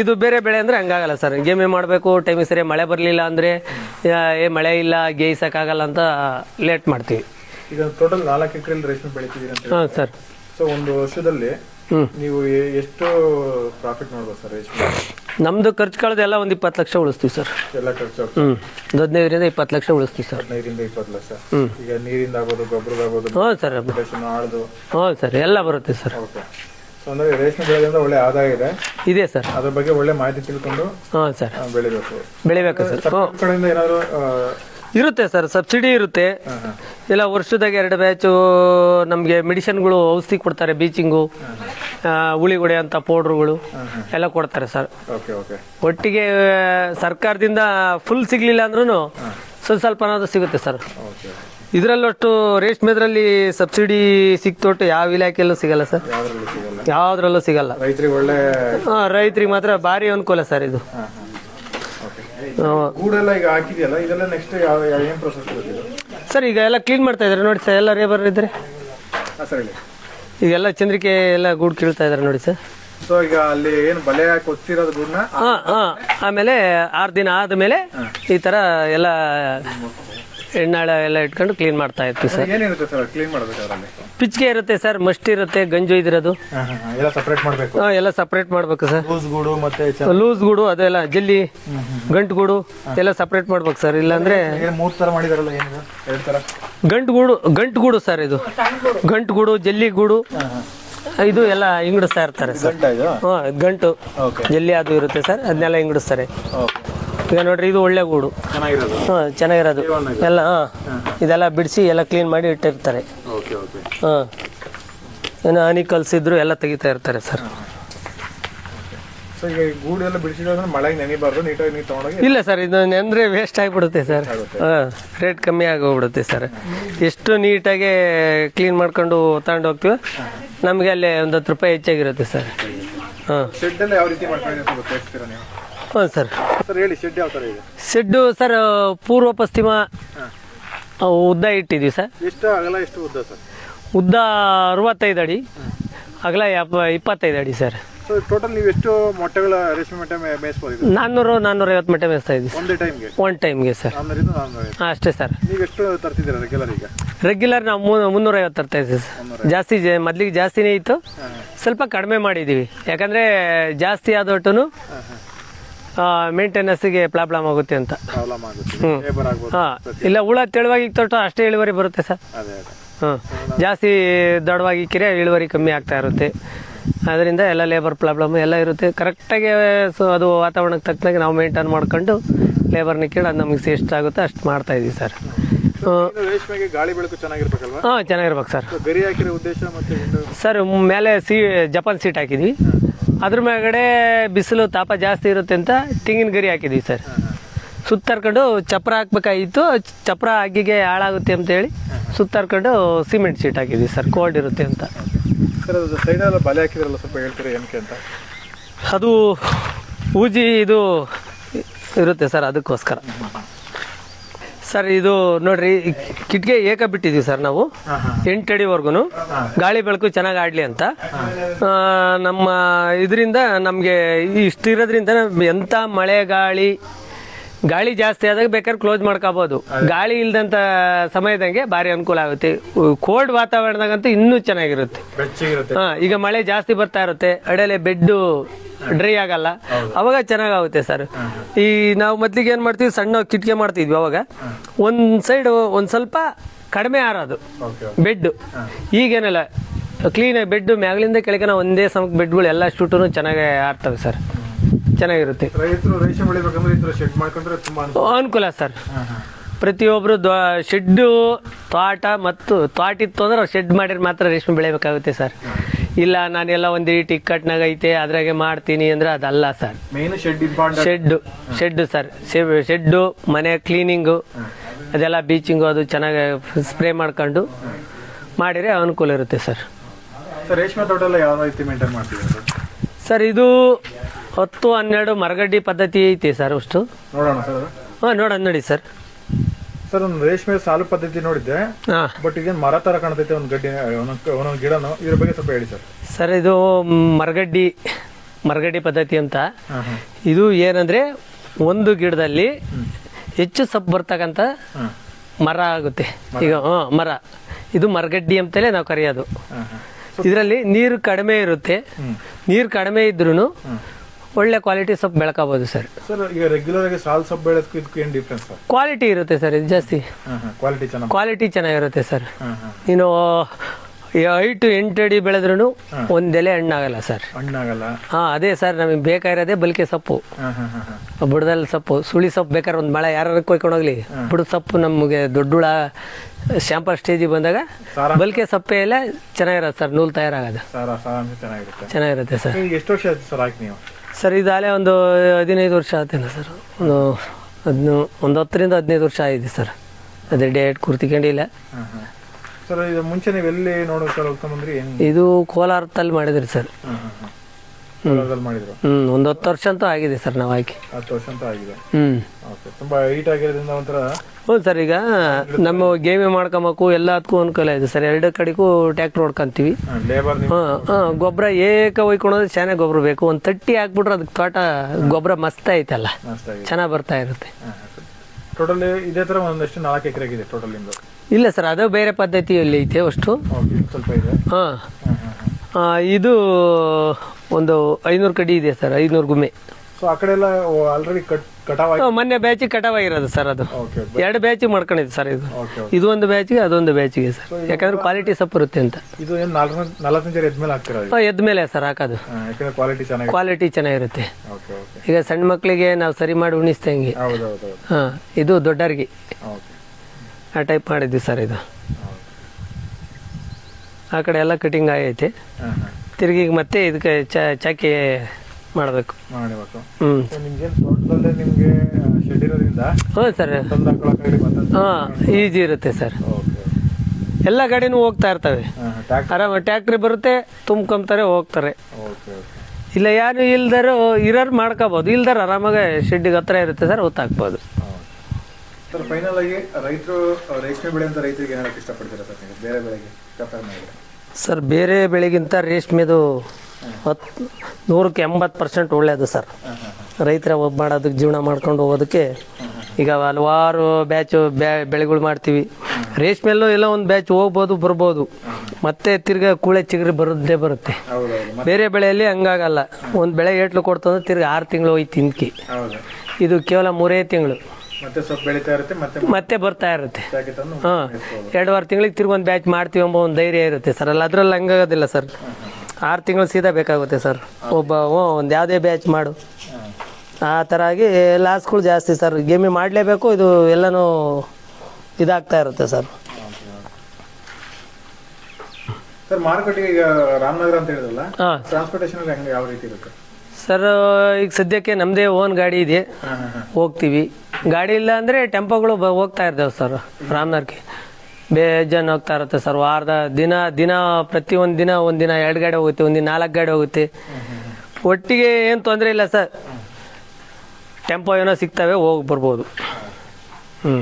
ಇದು ಬೇರೆ ಬೆಳೆ ಅಂದ್ರೆ ಹಂಗಾಗಲ್ಲ ಸರ್. ಗೇಮೆ ಮಾಡಬೇಕು ಟೈಮಿಗೆ ಸರಿ ಮಳೆ ಬರಲಿಲ್ಲ ಅಂದರೆ ಏ ಮಳೆ ಇಲ್ಲ ಗೇಯ್ಸಕ್ಕಾಗಲ್ಲ ಅಂತ ಲೇಟ್ ಮಾಡ್ತೀವಿ. ಈಗ ಟೋಟಲ್ ನಾಲ್ಕು ಎಕರೆ ರೇಷ್ಮೆ ಬೆಳಿತಿದ್ದೀರಿ ಅಂತ ಹಾಂ ಸರ್. ಸೊ ಒಂದು ವರ್ಷದಲ್ಲಿ ನೀವು ಎಷ್ಟು ಪ್ರಾಫಿಟ್ ಮಾಡ್ಬೋದು ಸರ್ ರೇಷ್ಮೆ? ನಮ್ದು ಖರ್ಚು ಕಳೆದೆಲ್ಲ ಒಂದು ಇಪ್ಪತ್ತು ಲಕ್ಷ ಉಳಿಸ್ತೀವಿ ಸರ್. ಎಲ್ಲ ಖರ್ಚು ಹ್ಞೂ ಹದಿನೈದರಿಂದ ಇಪ್ಪತ್ತು ಲಕ್ಷ ಉಳಿಸ್ತೀವಿ ಸರ್. ಹದಿನೈದರಿಂದ ಇಪ್ಪತ್ತು ಲಕ್ಷ. ಈಗ ನೀರಿಂದ ಆಗೋದು ಗೊಬ್ಬರದಾಗೋದು ಹ್ಞೂ ಸರ್. ಆಳ್ದು ಹ್ಞೂ ಸರ್. ಎಲ್ಲ ಬರುತ್ತೆ ಸರ್. ಓಕೆ ಅಂದ್ರೆ ರೇಷ್ಮೆ ಬೆಳೆದಿಂದ ಒಳ್ಳೆ ಆದಾಯ ಇದೆ. ಇದೆ ಸರ್. ಅದ್ರ ಬಗ್ಗೆ ಒಳ್ಳೆ ಮಾಹಿತಿ ತಿಳ್ಕೊಂಡು ಹಾಂ ಸರ್. ಬೆಳಿಬೇಕು. ಬೆಳಿಬೇಕು ಸರ್. ಸರ್ಕಾರದ ಕಡೆಯಿಂದ ಏನಾದ್ರು ಆ, ಇರುತ್ತೆ ಸರ್ ಸಬ್ಸಿಡಿ ಇರುತ್ತೆ. ಇಲ್ಲ ವರ್ಷದಾಗ ಎರಡು ಬ್ಯಾಚು ನಮಗೆ ಮೆಡಿಸಿನ್ಗಳು ಔಷಧಿ ಕೊಡ್ತಾರೆ ಬೀಚಿಂಗು ಹುಳಿ ಪೌಡರ್ ಪೌಡ್ರುಗಳು ಎಲ್ಲ ಕೊಡ್ತಾರೆ ಸರ್. Okay okay. ಒಟ್ಟಿಗೆ ಸರ್ಕಾರದಿಂದ ಫುಲ್ ಸಿಗ್ಲಿಲ್ಲ ಅಂದ್ರೂ ಸ್ವಲ್ಪ ಸ್ವಲ್ಪನಾದ್ರೂ ಸಿಗುತ್ತೆ ಸರ್. ಓಕೆ ಇದರಲ್ಲಷ್ಟು ರೇಷ್ಮೆದ್ರಲ್ಲಿ ಸಬ್ಸಿಡಿ ಸಿಕ್ತೊಟ್ಟು ಯಾವ ಇಲಾಖೆಯಲ್ಲೂ ಸಿಗಲ್ಲ ಸರ್. ಯಾವ್ದ್ರಲ್ಲಿ ಸಿಗಲ್ಲ. ಯಾವುದ್ರಲ್ಲೂ ಸಿಗಲ್ಲ. ರೈತರಿಗೆ ಒಳ್ಳೆ ಹಾಂ ರೈತರಿಗೆ ಮಾತ್ರ ಭಾರಿ ಅನುಕೂಲ ಸರ್ ಇದು. ಗೂಡೆಲ್ಲ ಈಗ ಹಾಕಿದೆಯಲ್ಲ ಇದೆಲ್ಲ ನೆಕ್ಸ್ಟ್ ಯಾವ ಏನ್ ಪ್ರೊಸೆಸ್ ಸರ್ ಈಗ ಎಲ್ಲ ಕ್ಲೀನ್ ಮಾಡ್ತಾ ಇದ್ದಾರೆ ನೋಡಿ ಸರ್ ಎಲ್ಲ ರೇಬರ್ ಇದ್ರೆ. ಸರ್ ಹೇಳಿ. ಈಗೆಲ್ಲ ಚಂದ್ರಿಕೆ ಎಲ್ಲ ಗೂಡು ಕೀಳ್ತಾ ಇದ್ದಾರೆ ನೋಡಿ ಸರ್. ಸೊ ಈಗ ಅಲ್ಲಿ ಏನು ಬಲೆ ಹಾಕಿ ಒತ್ತಿರೋದು ಗೂಡ್ನ ಹಾಂ ಹಾ. ಆಮೇಲೆ ಆರು ದಿನ ಆದಮೇಲೆ ಈ ಥರ ಎಲ್ಲ ಎಣ್ಣಾಳ ಎಲ್ಲ ಇಟ್ಕೊಂಡು ಕ್ಲೀನ್ ಮಾಡ್ತಾ ಇರ್ತೀವಿ ಸರ್. ಏನಿರುತ್ತೆ ಸರ್ ಕ್ಲೀನ್ ಮಾಡ್ಬೇಕು ಅದರಲ್ಲಿ? ಪಿಚ್ಕೆ ಇರುತ್ತೆ ಸರ್ ಮಸ್ಟ್ ಇರುತ್ತೆ ಗಂಜು ಇದಿರೋದು ಎಲ್ಲ ಸಪ್ರೇಟ್ ಮಾಡಬೇಕು. ಹಾ, ಎಲ್ಲ ಸಪ್ರೇಟ್ ಮಾಡಬೇಕು ಸರ್. ಲೂಸ್ ಗೂಡು ಮತ್ತೆ ಲೂಸ್ ಗೂಡು ಅದೆಲ್ಲ ಜಲ್ಲಿ ಗಂಟು ಗೂಡು ಎಲ್ಲ ಸಪ್ರೇಟ್ ಮಾಡ್ಬೇಕು ಸರ್. ಇಲ್ಲಾಂದ್ರೆ ಮೂರು ಮೂರ್ ತರ ಮಾಡಿದಾರಲ್ಲ ಏನಿದೆ ಎರಡು ತರ? ಗಂಟು ಗೂಡು ಗಂಟು ಗೂಡು ಸರ್ ಇದು. ಗಂಟು ಗೂಡು. ಜಲ್ಲಿ ಗೂಡು ಇದು ಎಲ್ಲ ಹಿಂಗಡಿಸ್ತಾ ಇರ್ತಾರೆ ಸರ್. ಗಂಟ ಇದು? ಹಾಂ ಗಂಟು ಓಕೆ. ಜಲ್ಲಿ ಅದು ಇರುತ್ತೆ ಸರ್. ಅದನ್ನೆಲ್ಲ ಇಂಗಡಿಸ್ತಾರೆ. ಓಕೆ. ಈಗ ನೋಡ್ರಿ ಇದು ಒಳ್ಳೆ ಗೂಡು. ಚೆನ್ನಾಗಿರೋದು? ಹಾಂ ಚೆನ್ನಾಗಿರೋದು. ಎಲ್ಲ ಹಾಂ. ಇದೆಲ್ಲ ಬಿಡಿಸಿ ಎಲ್ಲ ಕ್ಲೀನ್ ಮಾಡಿ ಇಟ್ಟಿರ್ತಾರೆ. Okay okay. ಹಾಂ. ಏನು ಹನಿ ಕಲ್ಸಿದ್ರು ಎಲ್ಲ ತೆಗಿತಾ ಇರ್ತಾರೆ ಸರ್. ಸೊ ಈಗ ಈ ಗೂಡು ಎಲ್ಲ ಬಿಡಿಸಿದ್ರೆ ಮಳೆಗೆ ನೆನಿಬಾರ್ದು ನೀಟಾಗಿ ತಗೊಂಡೋಗಿ? ಇಲ್ಲ ಸರ್ ಇದು ನೆಂದ್ರೆ ವೇಸ್ಟ್ ಆಗಿಬಿಡುತ್ತೆ ಸರ್. ಹಾಂ ರೇಟ್ ಕಮ್ಮಿ ಆಗೋಗ್ಬಿಡುತ್ತೆ ಸರ್. ಎಷ್ಟು ನೀಟಾಗಿ ಕ್ಲೀನ್ ಮಾಡ್ಕೊಂಡು ತಗೊಂಡು ಹೋಗ್ತೀವಿ ನಮಗೆ ಅಲ್ಲಿ ಒಂದು ಹತ್ತು ರೂಪಾಯಿ ಹೆಚ್ಚಾಗಿರುತ್ತೆ ಸರ್. ಹಾಂ. ಯಾವ ರೀತಿ ಮಾಡ್ಕೊಂಡಿದ್ದೀರಾ ನೀವು? ಹ್ಞೂ ಸರ್. ಸರ್ ಹೇಳಿ ಶೆಡ್ ಯಾವ ತರ ಇದೆ? ಶೆಡ್ಡು ಸರ್ ಪೂರ್ವ ಪಶ್ಚಿಮ ಉದ್ದ ಇಟ್ಟಿದ್ವಿ ಸರ್. ಎಷ್ಟು ಅಗಲ ಎಷ್ಟು ಉದ್ದ ಸರ್? ಉದ್ದ ಅರವತ್ತೈದು ಅಡಿ ಅಗಲ ಇಪ್ಪತ್ತೈದು ಅಡಿ ಸರ್. ಟೋಟಲ್ ನೀವು ಎಷ್ಟು ಮೊಟ್ಟೆಗಳ ರೇಷ್ಮೆ ಮೇಯಿಸ್ಬೋದು ನಾನ್ನೂರು ನಾನ್ನೂರ ನಾನ್ನೂರೈವತ್ತು ಮೊಟ್ಟೆ ಮೇಯಿಸ್ತಾ ಇದ್ದೀವಿ ಒಂದೇ ಟೈಮ್ಗೆ? ಒನ್ ಟೈಮ್ಗೆ ಸರ್. ಅಷ್ಟೇ ಸರ್. ನೀವು ಎಷ್ಟು ತರ್ತಿದ್ದೀರಾ ರೆಗ್ಯುಲರ್ ಈಗ? ರೆಗ್ಯುಲರ್ ನಾವು ಮೂ- ಮುನ್ನೂರೈವತ್ತು ತರ್ತಾ ಇದ್ದೀವಿ ಸರ್. ಜಾಸ್ತಿ ಮೊದ್ಲಿಗೆ ಜಾಸ್ತಿನೇ ಇತ್ತು. ಸ್ವಲ್ಪ ಕಡಿಮೆ ಮಾಡಿದ್ದೀವಿ. ಯಾಕಂದರೆ ಜಾಸ್ತಿ ಆದೊಟ್ಟು ಮೇಂಟೆನೆನ್ಸ್ಗೆ ಪ್ರಾಬ್ಲಮ್ ಆಗುತ್ತೆ ಅಂತ. ಪ್ರಾಬ್ಲಮ್ ಆಗುತ್ತೆ. ಲೇಬರ್ ಆಗ್ಬೋದು ಹಾಂ. ಇಲ್ಲ ಹುಳ ತೆಳುವಾಗಿ ತೊಟ್ಟು ಅಷ್ಟೇ ಇಳುವರಿ ಬರುತ್ತೆ ಸರ್. ಅದೇ ಅದೇ. ಹಾಂ ಜಾಸ್ತಿ ದೊಡ್ಡವಾಗಿ ಇಕ್ಕಿರೆ ಇಳುವರಿ ಕಮ್ಮಿ ಆಗ್ತಾ ಇರುತ್ತೆ. ಅದರಿಂದ ಎಲ್ಲ ಲೇಬರ್ ಪ್ರಾಬ್ಲಮ್ ಎಲ್ಲ ಇರುತ್ತೆ. ಕರೆಕ್ಟಾಗಿ ಸೊ ಅದು ವಾತಾವರಣಕ್ಕೆ ತಕ್ಕನಾಗಿ ನಾವು ಮೇಂಟೈನ್ ಮಾಡ್ಕೊಂಡು ಲೇಬರ್ನ ಕೇಳಿ ಅದು ನಮಗೆ ಆಗುತ್ತೆ. ಅಷ್ಟು ಮಾಡ್ತಾ ಇದೀವಿ ಸರ್. ಇನ್ನು ರೇಷ್ಮೆಗೆ ಗಾಳಿ ಬೆಳಕು ಚೆನ್ನಾಗಿರ್ಬೇಕಲ್ವಾ? ಹಾಂ ಚೆನ್ನಾಗಿರ್ಬೇಕು ಸರ್. ಸೊ ಗರಿ ಹಾಕಿರೋ ಉದ್ದೇಶ ಮತ್ತೆ ಸರ್ ಮೇಲೆ ಸಿ ಜಪಾನ್ ಸೀಟ್ ಹಾಕಿದ್ವಿ. ಅದ್ರ ಮೇಲ್ಗಡೆ ಬಿಸಿಲು ತಾಪ ಜಾಸ್ತಿ ಇರುತ್ತೆ ಅಂತ ತೆಂಗಿನ ಗರಿ ಹಾಕಿದ್ವಿ ಸರ್. ಸುತ್ತರ್ಕೊಂಡು ಚಪ್ರ ಹಾಕ್ಬೇಕಾಗಿತ್ತು. ಚಪ್ರ ಅಗ್ಗಿಗೆ ಹಾಳಾಗುತ್ತೆ ಅಂತ ಹೇಳಿ ಸುತ್ತರ್ಕೊಂಡು ಸಿಮೆಂಟ್ ಶೀಟ್ ಹಾಕಿದ್ವಿ ಸರ್ ಕೋಲ್ಡ್ ಇರುತ್ತೆ ಅಂತ. ಸರ್ ಅದು ಸೈಡೆಲ್ಲ ಬಲೆ ಹಾಕಿದ್ರಲ್ಲ ಸ್ವಲ್ಪ ಹೇಳ್ತೀರಾ ಏನಕ್ಕೆ ಅಂತ? ಅದು ಊಜಿ ಇದು ಇರುತ್ತೆ ಸರ್ ಅದಕ್ಕೋಸ್ಕರ. ಸರ್ ಇದು ನೋಡ್ರಿ ಕಿಟ್ಗೆ ಏಕ ಬಿಟ್ಟಿದ್ದೀವಿ ಸರ್ ನಾವು. ಎಂಟು ಅಡಿವರೆಗೂ ಗಾಳಿ ಬೆಳಕು ಚೆನ್ನಾಗಿ ಆಡ್ಲಿ ಅಂತ. ನಮ್ಮ ಇದರಿಂದ ನಮಗೆ ಇಷ್ಟಿರೋದ್ರಿಂದ ಎಂಥ ಮಳೆ ಗಾಳಿ ಗಾಳಿ ಜಾಸ್ತಿ ಆದಾಗ ಬೇಕಾದ್ರೆ ಕ್ಲೋಸ್ ಮಾಡ್ಕೋಬಹುದು ಗಾಳಿ ಇಲ್ದಂತ ಸಮಯದಂಗೆ ಭಾರಿ ಅನುಕೂಲ ಆಗುತ್ತೆ. ಕೋಲ್ಡ್ ವಾತಾವರಣದಾಗಂತೂ ಇನ್ನೂ ಚೆನ್ನಾಗಿರುತ್ತೆ. ಹಾ ಈಗ ಮಳೆ ಜಾಸ್ತಿ ಬರ್ತಾ ಇರುತ್ತೆ. ಅಡಲೆ ಬೆಡ್ಡು ಡ್ರೈ ಆಗಲ್ಲ. ಅವಾಗ ಚೆನ್ನಾಗಾಗುತ್ತೆ ಸರ್ ಈ ನಾವು ಮೊದ್ಲಿಗೆ ಏನ್ ಮಾಡ್ತೀವಿ? ಸಣ್ಣ ಕಿಟಕಿ ಮಾಡ್ತಿದ್ವಿ ಅವಾಗ. ಒಂದ್ ಸೈಡ್ ಒಂದ್ ಸ್ವಲ್ಪ ಕಡಿಮೆ ಆರೋದು. ಬೆಡ್ ಈಗೇನಲ್ಲ ಕ್ಲೀನ್ ಬೆಡ್ ಮ್ಯಾಗ್ಲಿಂದ ಕೆಳಗನ ಒಂದೇ ಸಮಕ್ಕೆ ಬೆಡ್ಗಳು ಎಲ್ಲ ಶೂಟು ಚೆನ್ನಾಗಿ ಆಡ್ತವೆ ಸರ್ ಚೆನ್ನಾಗಿರುತ್ತೆ. ರೈತರು ರೇಷ್ಮೆ ಬೆಳಿಬೇಕಂದ್ರೆ ಈ ತರ ಶೆಡ್ ಮಾಡ್ಕೊಂಡ್ರೆ ತುಂಬಾ ಅನುಕೂಲ. ಸರ್. ಪ್ರತಿಯೊಬ್ಬರು ಶೆಡ್ಡು ತೋಟ ಮತ್ತು ತೋಟ ಇತ್ತು ಅಂದ್ರೆ ಶೆಡ್ ಮಾಡಿದ್ರೆ ಮಾತ್ರ ರೇಷ್ಮೆ ಬೆಳಿಬೇಕಾಗುತ್ತೆ ಸರ್. ಇಲ್ಲ ನಾನೆಲ್ಲ ಒಂದು ಟಿಕ್ಕಟ್ನಾಗ ಐತೆ ಅದ್ರಾಗೆ ಮಾಡ್ತೀನಿ ಅಂದ್ರೆ ಅದಲ್ಲ sir. Shed shed shed sir. Shed ಮನೆ ಕ್ಲೀನಿಂಗು ಅದೆಲ್ಲ ಬೀಚಿಂಗು ಅದು ಚೆನ್ನಾಗಿ ಸ್ಪ್ರೇ ಮಾಡ್ಕೊಂಡು ಮಾಡಿದ್ರೆ ಅನುಕೂಲ ಇರುತ್ತೆ ಸರ್. ರೇಷ್ಮೆ ತೋಟ ಎಲ್ಲ ಯಾವ ರೀತಿ ಮೇಂಟೈನ್ ಮಾಡ್ತಿದ್ದಾರೆ ಸರ್ ಇದು ಹತ್ತು ಹನ್ನೆರಡು ಮರಗಡ್ಡಿ ಪದ್ಧತಿ ಐತಿ ಸರ್ ಅಷ್ಟು? ನೋಡೋಣ ಸರ್. ಹಾಂ ನೋಡೋಣ ನೋಡಿ ಸರ್. ಸರ್ ಒಂದು ರೇಷ್ಮೆ ಸಾಲು ಪದ್ಧತಿ ನೋಡಿದ್ದೆ. ಹಾಂ. ಬಟ್ ಈಗ ಮರ ತರ ಕಾಣ್ತೈತೆ ಒಂದು ಗಡ್ಡಿ ಒಂದೊಂದು ಒಂದೊಂದು ಗಿಡನು. ಇದ್ರ ಬಗ್ಗೆ ಸ್ವಲ್ಪ ಹೇಳಿ ಸರ್. ಸರ್ ಇದು ಮರಗಡ್ಡಿ ಮರಗಡ್ಡಿ ಪದ್ಧತಿ ಅಂತ. ಹಾ ಹಾ. ಇದು ಏನಂದ್ರೆ ಒಂದು ಗಿಡದಲ್ಲಿ ಹೆಚ್ಚು ಸೊಪ್ಪು ಬರ್ತಕ್ಕಂಥ ಹಾ. ಮರ ಆಗುತ್ತೆ. ಈಗ ಹಾಂ ಮರ. ಇದು ಮರಗಡ್ಡಿ ಅಂತಲೇ ನಾವು ಕರೆಯೋದು. ಹಾ ಹಾ. ಇದರಲ್ಲಿ ನೀರು ಕಡಿಮೆ ಇರುತ್ತೆ. ನೀರು ಕಡಿಮೆ ಇದ್ರೂ ಒಳ್ಳೆ ಕ್ವಾಲಿಟಿ ಸೊಪ್ಪು ಬೆಳಕಬಹುದು ಸರ್. ಸರ್ ಈಗ ರೆಗ್ಯುಲರ್ ಆಗಿ ಸಾಲ್ ಸೊಪ್ಪು ಬೆಳೆದಕ್ಕೂ ಇದಕ್ಕೂ ಏನು ಡಿಫ್ರೆನ್ಸ್ ಸರ್? ಕ್ವಾಲಿಟಿ ಇರುತ್ತೆ ಸರ್ ಇದು ಜಾಸ್ತಿ. ಕ್ವಾಲಿಟಿ ಚೆನ್ನಾಗಿ ಕ್ವಾಲಿಟಿ ಚೆನ್ನಾಗಿರುತ್ತೆ ಸರ್. ನೀನು ಐಟು ಎಂಟು ಅಡಿ ಬೆಳೆದ್ರೂ ಒಂದೆಲೆ ಹಣ್ಣಾಗಲ್ಲ ಸರ್. ಹಣ್ಣಾಗಲ್ಲ. ಹಾಂ ಅದೇ ಸರ್ ನಮಗೆ ಬೇಕಾಗಿರೋದೇ ಬಲ್ಕೆ ಸೊಪ್ಪು. ಬುಡದಲ್ಲಿ ಸೊಪ್ಪು ಸುಳಿ ಸೊಪ್ಪು ಬೇಕಾದ್ರೆ ಒಂದು ಮಳೆ ಯಾರು ಕೊಯ್ಕೊಂಡೋಗ್ಲಿ ಬುಡದ ಸೊಪ್ಪು ನಮಗೆ ದೊಡ್ಡುಳ ಶಾಂಪಲ್ ಸ್ಟೇಜಿಗೆ ಬಂದಾಗ ಬಲ್ಕೆ ಸೊಪ್ಪೆ ಎಲ್ಲ ಚೆನ್ನಾಗಿರತ್ತೆ ಸರ್ ನೂಲ್ ತಯಾರಾಗೋದು. ಚೆನ್ನಾಗಿರುತ್ತೆ. ಸರ್. ಎಷ್ಟು ವರ್ಷ ಸರ್ ಹಾಕಿ ನೀವು? ಸರ್ ಇದಾಗಲೇ ಒಂದು ಹದಿನೈದು ವರ್ಷ ಆಗ್ತೇನೆ ಸರ್. ಒಂದು ಹದಿನೂ ಒಂದು ಹತ್ತರಿಂದ ಹದಿನೈದು ವರ್ಷ ಆಗಿದೆ ಸರ್. ಅದೇ ಡೇಟ್ ಕುರ್ತಿಕೊಂಡಿಲ್ಲ ಸರ್ ಇದು ಮುಂಚೆ ನೀವು ಎಲ್ಲಿ ನೋಡೋಕೆ ಸರ್ ಹೋಗ್ಕೊಂಬಂದ್ರಿ ಏನು? ಇದು ಕೋಲಾರದಲ್ಲಿ ಮಾಡಿದ್ರಿ ಸರ್. ಹ್ಮ್ ಕೋಲಾರದಲ್ಲಿ ಮಾಡಿದ್ರು? ಹ್ಞೂ ಒಂದು ಹತ್ತು ವರ್ಷ ಅಂತೂ ಆಗಿದೆ ಸರ್ ನಾವು ಹಾಕಿ ಹತ್ತು ವರ್ಷ ಅಂತ ಆಗಿದೆ. ಹ್ಮ್. ಓಕೆ ತುಂಬಾ ಹೀಟ್ ಆಗಿರೋದ್ರಿಂದ ಒಂಥರ ಹ್ಞೂ ಸರ್ ಈಗ ನಮ್ಮ ಗೇಮಿ ಮಾಡ್ಕೊಬೇಕು ಎಲ್ಲದಕ್ಕೂ ಅನುಕೂಲ ಇದೆ ಸರ್. ಎರಡು ಕಡೆಗೂ ಟ್ಯಾಕ್ಟ್ರ್ ಹೊಡ್ಕೊಂತೀವಿ. ಲೇಬರ್ ನೀವು ಹಾಂ ಹಾಂ ಗೊಬ್ಬರ ಏಕ ಒಯ್ಕೊಳೋದು ಚೆನ್ನಾಗಿ ಗೊಬ್ಬರ ಬೇಕು. ಒಂದು ತಟ್ಟಿ ಹಾಕ್ಬಿಟ್ರೆ ಅದಕ್ಕೆ ತೋಟ ಗೊಬ್ಬರ ಮಸ್ತ್ ಐತಲ್ಲ. ಚೆನ್ನಾಗಿ ಬರ್ತಾ ಇರುತ್ತೆ. ಟೋಟಲ್ ಇದೇ ತರ ಒಂದಷ್ಟು ನಾಲ್ಕು ಎಕರೆ ಆಗಿದೆ ಟೋಟಲ್ ಇಂದು. ಇಲ್ಲ ಸರ್ ಅದು ಬೇರೆ ಪದ್ಧತಿಯಲ್ಲಿ ಐತೆ ಅಷ್ಟು. ಸ್ವಲ್ಪ ಇದೆ. ಹಾಂ. ಇದು ಒಂದು ಐನೂರು ಕಡಿ ಇದೆ ಸರ್ ಐನೂರು ಗುಮ್ಮೆ. ಸೊ ಆ ಕಡೆ ಎಲ್ಲ ಆಲ್ರೆಡಿ ಕಟ್ ಕಟಾವ್ ಆಗಿ ಆ, ಮೊನ್ನೆ ಬ್ಯಾಚ್ ಕಟಾವಾಗಿರೋದು ಸರ್ ಅದು. ಎರಡು ಬ್ಯಾಚ್ ಮಾಡ್ಕೊಂಡಿದ್ದು ಸರ್ ಇದು. ಇದು ಒಂದು ಬ್ಯಾಚಿಗೆ ಅದೊಂದು ಬ್ಯಾಚಿಗೆ ಸರ್. ಯಾಕಂದ್ರೆ ಕ್ವಾಲಿಟಿ ಸಪ್ ಇರುತ್ತೆ ಅಂತ. ಇದು ಏನು ನಾಲ್ಕು ಎದ್ಮೇಲೆ ಸರ್ ಹಾಕೋದು. ಕ್ವಾಲಿಟಿ ಚೆನ್ನಾಗಿರುತ್ತೆ. ಈಗ ಸಣ್ಣ ಮಕ್ಕಳಿಗೆ ನಾವು ಸರಿ ಮಾಡಿ ಹೌದು ಹಾಂ ಇದು ದೊಡ್ಡರಿಗೆ ಆ ಟೈಪ್ ಮಾಡಿದ್ವಿ ಸರ್ ಇದು. ಆ ಕಡೆ ಎಲ್ಲ ಕಟಿಂಗ್ ಆಗೈತೆ. ತಿರುಗಿ ಮತ್ತೆ ಇದಕ್ಕೆ ಚಾಕಿ ಮಾಡಬೇಕು. ಮಾಡಬೇಕು. ತೋಟದಲ್ಲೇ ನಿಮಗೆ ಶೆಡ್ ಇರೋದ್ರಿಂದ? ಹ್ಞೂ ಸರ್ ಹಾಂ ಈಜಿ ಇರುತ್ತೆ ಸರ್ ಓಕೆ ಎಲ್ಲ ಗಾಡಿನೂ ಹೋಗ್ತಾ ಇರ್ತವೆ. ಆರಾಮ ಟ್ಯಾಕ್ಟ್ರಿ ಬರುತ್ತೆ ತುಂಬ್ಕೊಂತಾರೆ ಹೋಗ್ತಾರೆ. ಇಲ್ಲ ಯಾರು ಇಲ್ದಾರು ಇರೋರು ಮಾಡ್ಕೋಬೋದು. ಇಲ್ದಾರ ಆರಾಮಾಗಿ ಶೆಡ್ಡಿಗೆ ಹತ್ರ ಇರುತ್ತೆ ಸರ್ ಹೊತ್ತಾಕ್ಬೋದು. ಸರ್ ಫೈನಲ್ ಆಗಿ ರೈತರು ರೇಷ್ಮೆ ಬೆಳೆ ಅಂತ ರೈತರಿಗೆ ಇಷ್ಟಪಡ್ತೀರಾ ಸರ್ ನೀವು? ಬೇರೆ ಬೆಳೆಗೆ ಕಂಪೇರ್ ಮಾಡಿದ್ರೆ? ಸರ್ ಬೇರೆ ಬೆಳೆಗಿಂತ ರೇಷ್ಮೆದು ಹತ್ತು ನೂರಕ್ಕೆ ಎಂಬತ್ತು ಪರ್ಸೆಂಟ್ ಒಳ್ಳೆಯದು ಸರ್. ರೈತರ ಒಬ್ಬ ಮಾಡೋದಕ್ಕೆ ಜೀವನ ಮಾಡ್ಕೊಂಡು ಹೋಗೋದಕ್ಕೆ ಈಗ ಹಲವಾರು ಬ್ಯಾಚು ಬ್ಯಾ ಬೆಳೆಗಳು ಮಾಡ್ತೀವಿ. ರೇಷ್ಮೆಲ್ಲೂ ಎಲ್ಲ ಒಂದು ಬ್ಯಾಚ್ ಹೋಗ್ಬೋದು ಬರ್ಬೋದು. ಮತ್ತೆ ತಿರ್ಗಾ ಕೂಳೆ ಚಿಗರಿ ಬರೋದೇ ಬರುತ್ತೆ. ಬೇರೆ ಬೆಳೆಯಲ್ಲಿ ಹಂಗಾಗಲ್ಲ. ಒಂದು ಬೆಳೆ ಏಟ್ಲು ಕೊಡ್ತಂದ್ರೆ ತಿರ್ಗಿ ಆರು ತಿಂಗಳು ಹೋಯ್ತು ತಿನ್ಕಿ. ಇದು ಕೇವಲ ಮೂರೇ ತಿಂಗಳು. ಮತ್ತೆ ಸ್ವಲ್ಪ ಬೆಳೀತಾ ಇರುತ್ತೆ ಮತ್ತೆ ಮತ್ತೆ ಬರ್ತಾ ಇರುತ್ತೆ. ಎರಡು ವಾರ ಹಾಂ. ಎರಡುವರೆ ತಿಂಗಳಿಗೆ ತಿರುಗಿ ಒಂದು ಬ್ಯಾಚ್ ಮಾಡ್ತೀವಿ ಎಂಬ ಒಂದು ಧೈರ್ಯ ಇರುತ್ತೆ ಸರ್. ಅಲ್ಲ ಅದ್ರಲ್ಲಿ ಹಂಗಾಗೋದಿಲ್ಲ ಸರ್. ಆರು ತಿಂಗಳು ಸೀದಾ ಬೇಕಾಗುತ್ತೆ ಸರ್. ಒಬ್ಬ ಒಂದ್ ಯಾವುದೇ ಬ್ಯಾಚ್ ಮಾಡು. ಆ ಥರ ಆಗಿ ಲಾಸ್ಗಳು ಜಾಸ್ತಿ ಸರ್. ಗೇಮಿ ಮಾಡಲೇಬೇಕು ಇದು ಎಲ್ಲನೂ ಇದಾಗ್ತಾ ಇರುತ್ತೆ ಸರ್. ಸರ್ ಮಾರುಕಟ್ಟೆಗೆ ಈಗ ರಾಮನಗರ ಅಂತ ಹೇಳಿದ್ರಲ್ಲ ಹಾಂ. ಟ್ರಾನ್ಸ್ಪೋರ್ಟೇಷನ್ ಹೆಂಗೆ ಯಾವ ರೀತಿ ಇರುತ್ತೆ? ಸರ್ ಈಗ ಸದ್ಯಕ್ಕೆ ನಮ್ಮದೇ ಓನ್ ಗಾಡಿ ಇದೆ. ಹೋಗ್ತೀವಿ. ಗಾಡಿ ಇಲ್ಲ ಅಂದರೆ ಟೆಂಪೋಗಳು ಬ ಹೋಗ್ತಾ ಇರ್ತೇವೆ ಸರ್ ರಾಮನಗರ್ಗೆ ಬೇಜಾನ್ ಹೋಗ್ತಾ ಇರುತ್ತೆ ಸರ್ ವಾರದ ದಿನ ದಿನ ಪ್ರತಿ ಒಂದು ದಿನ ಒಂದು ದಿನ ಎರಡು ಗಾಡಿ ಹೋಗುತ್ತೆ ಒಂದಿನ ದಿನ ನಾಲ್ಕು ಗಾಡಿ ಹೋಗುತ್ತೆ. ಒಟ್ಟಿಗೆ ಏನು ತೊಂದರೆ ಇಲ್ಲ ಸರ್. ಟೆಂಪೋ ಏನೋ ಸಿಗ್ತವೆ ಹೋಗಿ ಬರ್ಬೋದು. ಹ್ಞೂ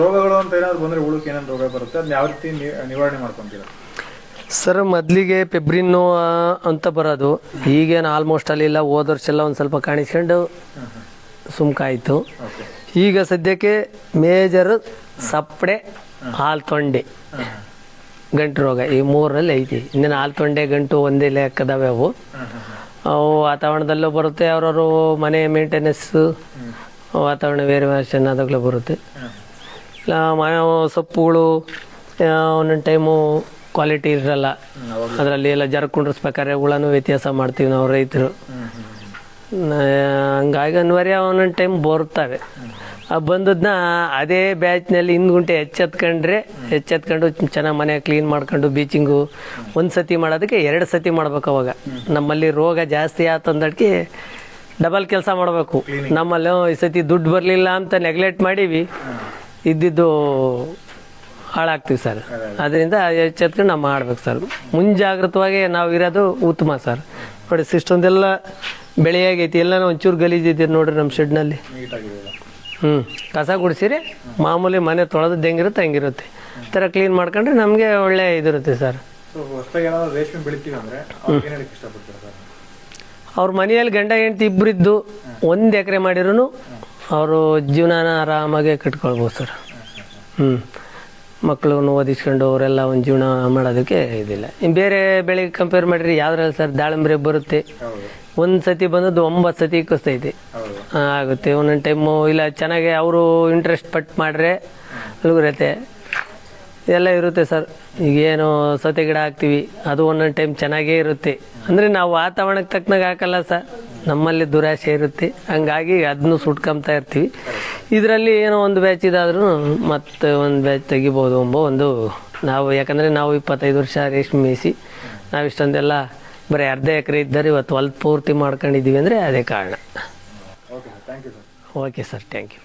ರೋಗಗಳು ಅಂತ ಏನಾದ್ರು ಬಂದ್ರೆ ಏನೇನು ರೋಗ ಬರುತ್ತೆ? ಅದನ್ನ ಯಾವ ರೀತಿ ನಿವಾರಣೆ ಮಾಡ್ಕೊಂತೀರ? ಸರ್ ಮೊದಲಿಗೆ ಪೆಬ್ರಿನ್ ಅಂತ ಬರೋದು. ಈಗೇನು ಆಲ್ಮೋಸ್ಟ್ ಅಲ್ಲಿ ಇಲ್ಲ ಹೋದ ವರ್ಷ ಎಲ್ಲ ಒಂದು ಸ್ವಲ್ಪ ಕಾಣಿಸ್ಕೊಂಡು ಸುಮ್ಕಾಯಿತು. ಈಗ ಸದ್ಯಕ್ಕೆ ಮೇಜರ್ ಸಪ್ಪಡೆ ಹಾಲು ತೊಂಡೆ ಗಂಟು ರೋಗ ಈ ಮೂರಲ್ಲಿ ಐತಿ. ಇನ್ನೇನು ಹಾಲು ತೊಂಡೆ ಗಂಟು ಒಂದೇ ಲೆಕ್ಕದವೆ ಅವು. ಅವು ವಾತಾವರಣದಲ್ಲೂ ಬರುತ್ತೆ ಅವ್ರವರು ಮನೆ ಮೇಂಟೆನೆನ್ಸ್ ವಾತಾವರಣ ವೇರಿಯೇಷನ್ ಅದಾಗಲೂ ಬರುತ್ತೆ. ಇಲ್ಲ ಸೊಪ್ಪುಗಳು ಒಂದೊಂದು ಟೈಮು ಕ್ವಾಲಿಟಿ ಇರಲ್ಲ. ಅದರಲ್ಲಿ ಎಲ್ಲ ಜರ್ಕೊಂಡಿರ್ಸ್ಬೇಕಾದ್ರೆ ಕುಂಡ್ರಿಸ್ಬೇಕಾದ್ರೆ ಹುಳನೂ ವ್ಯತ್ಯಾಸ ಮಾಡ್ತೀವಿ ನಾವು ರೈತರು. ಹಂಗಾಗಿ ಅನಿವಾರ್ಯ ಒಂದೊಂದು ಟೈಮ್ ಬರ್ತವೆ ಆ ಬಂದದ್ನ ಅದೇ ಬ್ಯಾಚ್ನಲ್ಲಿ ಹಿಂದ್ ಗುಂಟೆ ಎಚ್ಚೆತ್ಕೊಂಡ್ರೆ ಎಚ್ಚೆತ್ಕೊಂಡು ಚೆನ್ನಾಗಿ ಮನೆ ಕ್ಲೀನ್ ಮಾಡ್ಕೊಂಡು ಬೀಚಿಂಗು ಒಂದು ಸತಿ ಮಾಡೋದಕ್ಕೆ ಎರಡು ಸತಿ ಮಾಡ್ಬೇಕು ಅವಾಗ. ನಮ್ಮಲ್ಲಿ ರೋಗ ಜಾಸ್ತಿ ಆತಂದಕ್ಕೆ ಡಬಲ್ ಕೆಲಸ ಮಾಡಬೇಕು. ನಮ್ಮಲ್ಲಿ ಈ ಸತಿ ದುಡ್ಡು ಬರಲಿಲ್ಲ ಅಂತ ನೆಗ್ಲೆಕ್ಟ್ ಮಾಡೀವಿ. ಇದ್ದಿದ್ದು ಹಾಳಾಗ್ತೀವಿ ಸರ್ ಅದರಿಂದ ಎಚ್ಚೆತ್ಕೊಂಡು ನಾವು ಮಾಡ್ಬೇಕು ಸರ್ ಮುಂಜಾಗ್ರತವಾಗಿ ನಾವು ಇರೋದು ಉತ್ತಮ ಸರ್ ನೋಡಿ ಇಷ್ಟೊಂದೆಲ್ಲ ಬೆಳೆಯಾಗೈತಿ ಎಲ್ಲ ಒಂಚೂರು ಗಲೀಜಿದ್ದೀರಿ ನೋಡ್ರಿ ನಮ್ಮ ಶೆಡ್ನಲ್ಲಿ. ಹ್ಞೂ ಕಸ ಗುಡಿಸಿರಿ ಮಾಮೂಲಿ ಮನೆ ತೊಳೆದದ್ದು ಹೆಂಗಿರುತ್ತೆ ಹಂಗಿರುತ್ತೆ. ಥರ ಕ್ಲೀನ್ ಮಾಡ್ಕೊಂಡ್ರೆ ನಮಗೆ ಒಳ್ಳೆ ಇದಿರುತ್ತೆ ಸರ್. ಅವ್ರ ಮನೆಯಲ್ಲಿ ಗಂಡ ಹೆಂಡತಿ ಇಬ್ಬರಿದ್ದು ಒಂದು ಎಕರೆ ಮಾಡಿರೂ ಅವರು ಜೀವನಾನ ಆರಾಮಾಗೆ ಕಟ್ಕೊಳ್ಬೋದು ಸರ್. ಹ್ಞೂ ಮಕ್ಕಳನ್ನು ಓದಿಸ್ಕೊಂಡು ಅವರೆಲ್ಲ ಒಂದು ಜೀವನ ಮಾಡೋದಕ್ಕೆ ಇದಿಲ್ಲ. ಇನ್ನು ಬೇರೆ ಬೆಳೆಗೆ ಕಂಪೇರ್ ಮಾಡಿರಿ ಯಾವ್ದ್ರಲ್ಲಿ ಸರ್ ದಾಳಿಂಬ್ರೆ ಬರುತ್ತೆ? ಒಂದು ಸತಿ ಬಂದದ್ದು ಒಂಬತ್ತು ಸತಿ ಕುಸ್ತೈತಿ ಆಗುತ್ತೆ. ಒಂದೊಂದು ಟೈಮು ಇಲ್ಲ ಚೆನ್ನಾಗಿ ಅವರು ಇಂಟ್ರೆಸ್ಟ್ ಪಟ್ಟು ಮಾಡ್ರೆ ಅಲ್ಗಿರತ್ತೆ ಎಲ್ಲ ಇರುತ್ತೆ ಸರ್. ಈಗೇನು ಸೌತೆ ಗಿಡ ಹಾಕ್ತೀವಿ ಅದು ಒಂದೊಂದು ಟೈಮ್ ಚೆನ್ನಾಗೇ ಇರುತ್ತೆ. ಅಂದರೆ ನಾವು ವಾತಾವರಣಕ್ಕೆ ತಕ್ಕನಾಗ ಹಾಕಲ್ಲ ಸರ್. ನಮ್ಮಲ್ಲಿ ದುರಾಸೆ ಇರುತ್ತೆ. ಹಂಗಾಗಿ ಅದನ್ನು ಸುಟ್ಕೊಂತಾ ಇರ್ತೀವಿ. ಇದರಲ್ಲಿ ಏನೋ ಒಂದು ಬ್ಯಾಚ್ ಇದಾದ್ರೂ ಮತ್ತೆ ಒಂದು ಬ್ಯಾಚ್ ತೆಗಿಬೋದು ಎಂಬ ಒಂದು ನಾವು ಯಾಕಂದರೆ ನಾವು ಇಪ್ಪತ್ತೈದು ವರ್ಷ ರೇಷ್ಮೆ ಮೇಯಿಸಿ ನಾವು ಇಷ್ಟೊಂದೆಲ್ಲ ಬರೀ ಅರ್ಧ ಎಕರೆ ಇದ್ದರೆ ಇವತ್ತು ಹೊಲ ಪೂರ್ತಿ ಮಾಡ್ಕೊಂಡಿದ್ದೀವಿ ಅಂದರೆ ಅದೇ ಕಾರಣ. Okay sir thank you sir okay sir thank you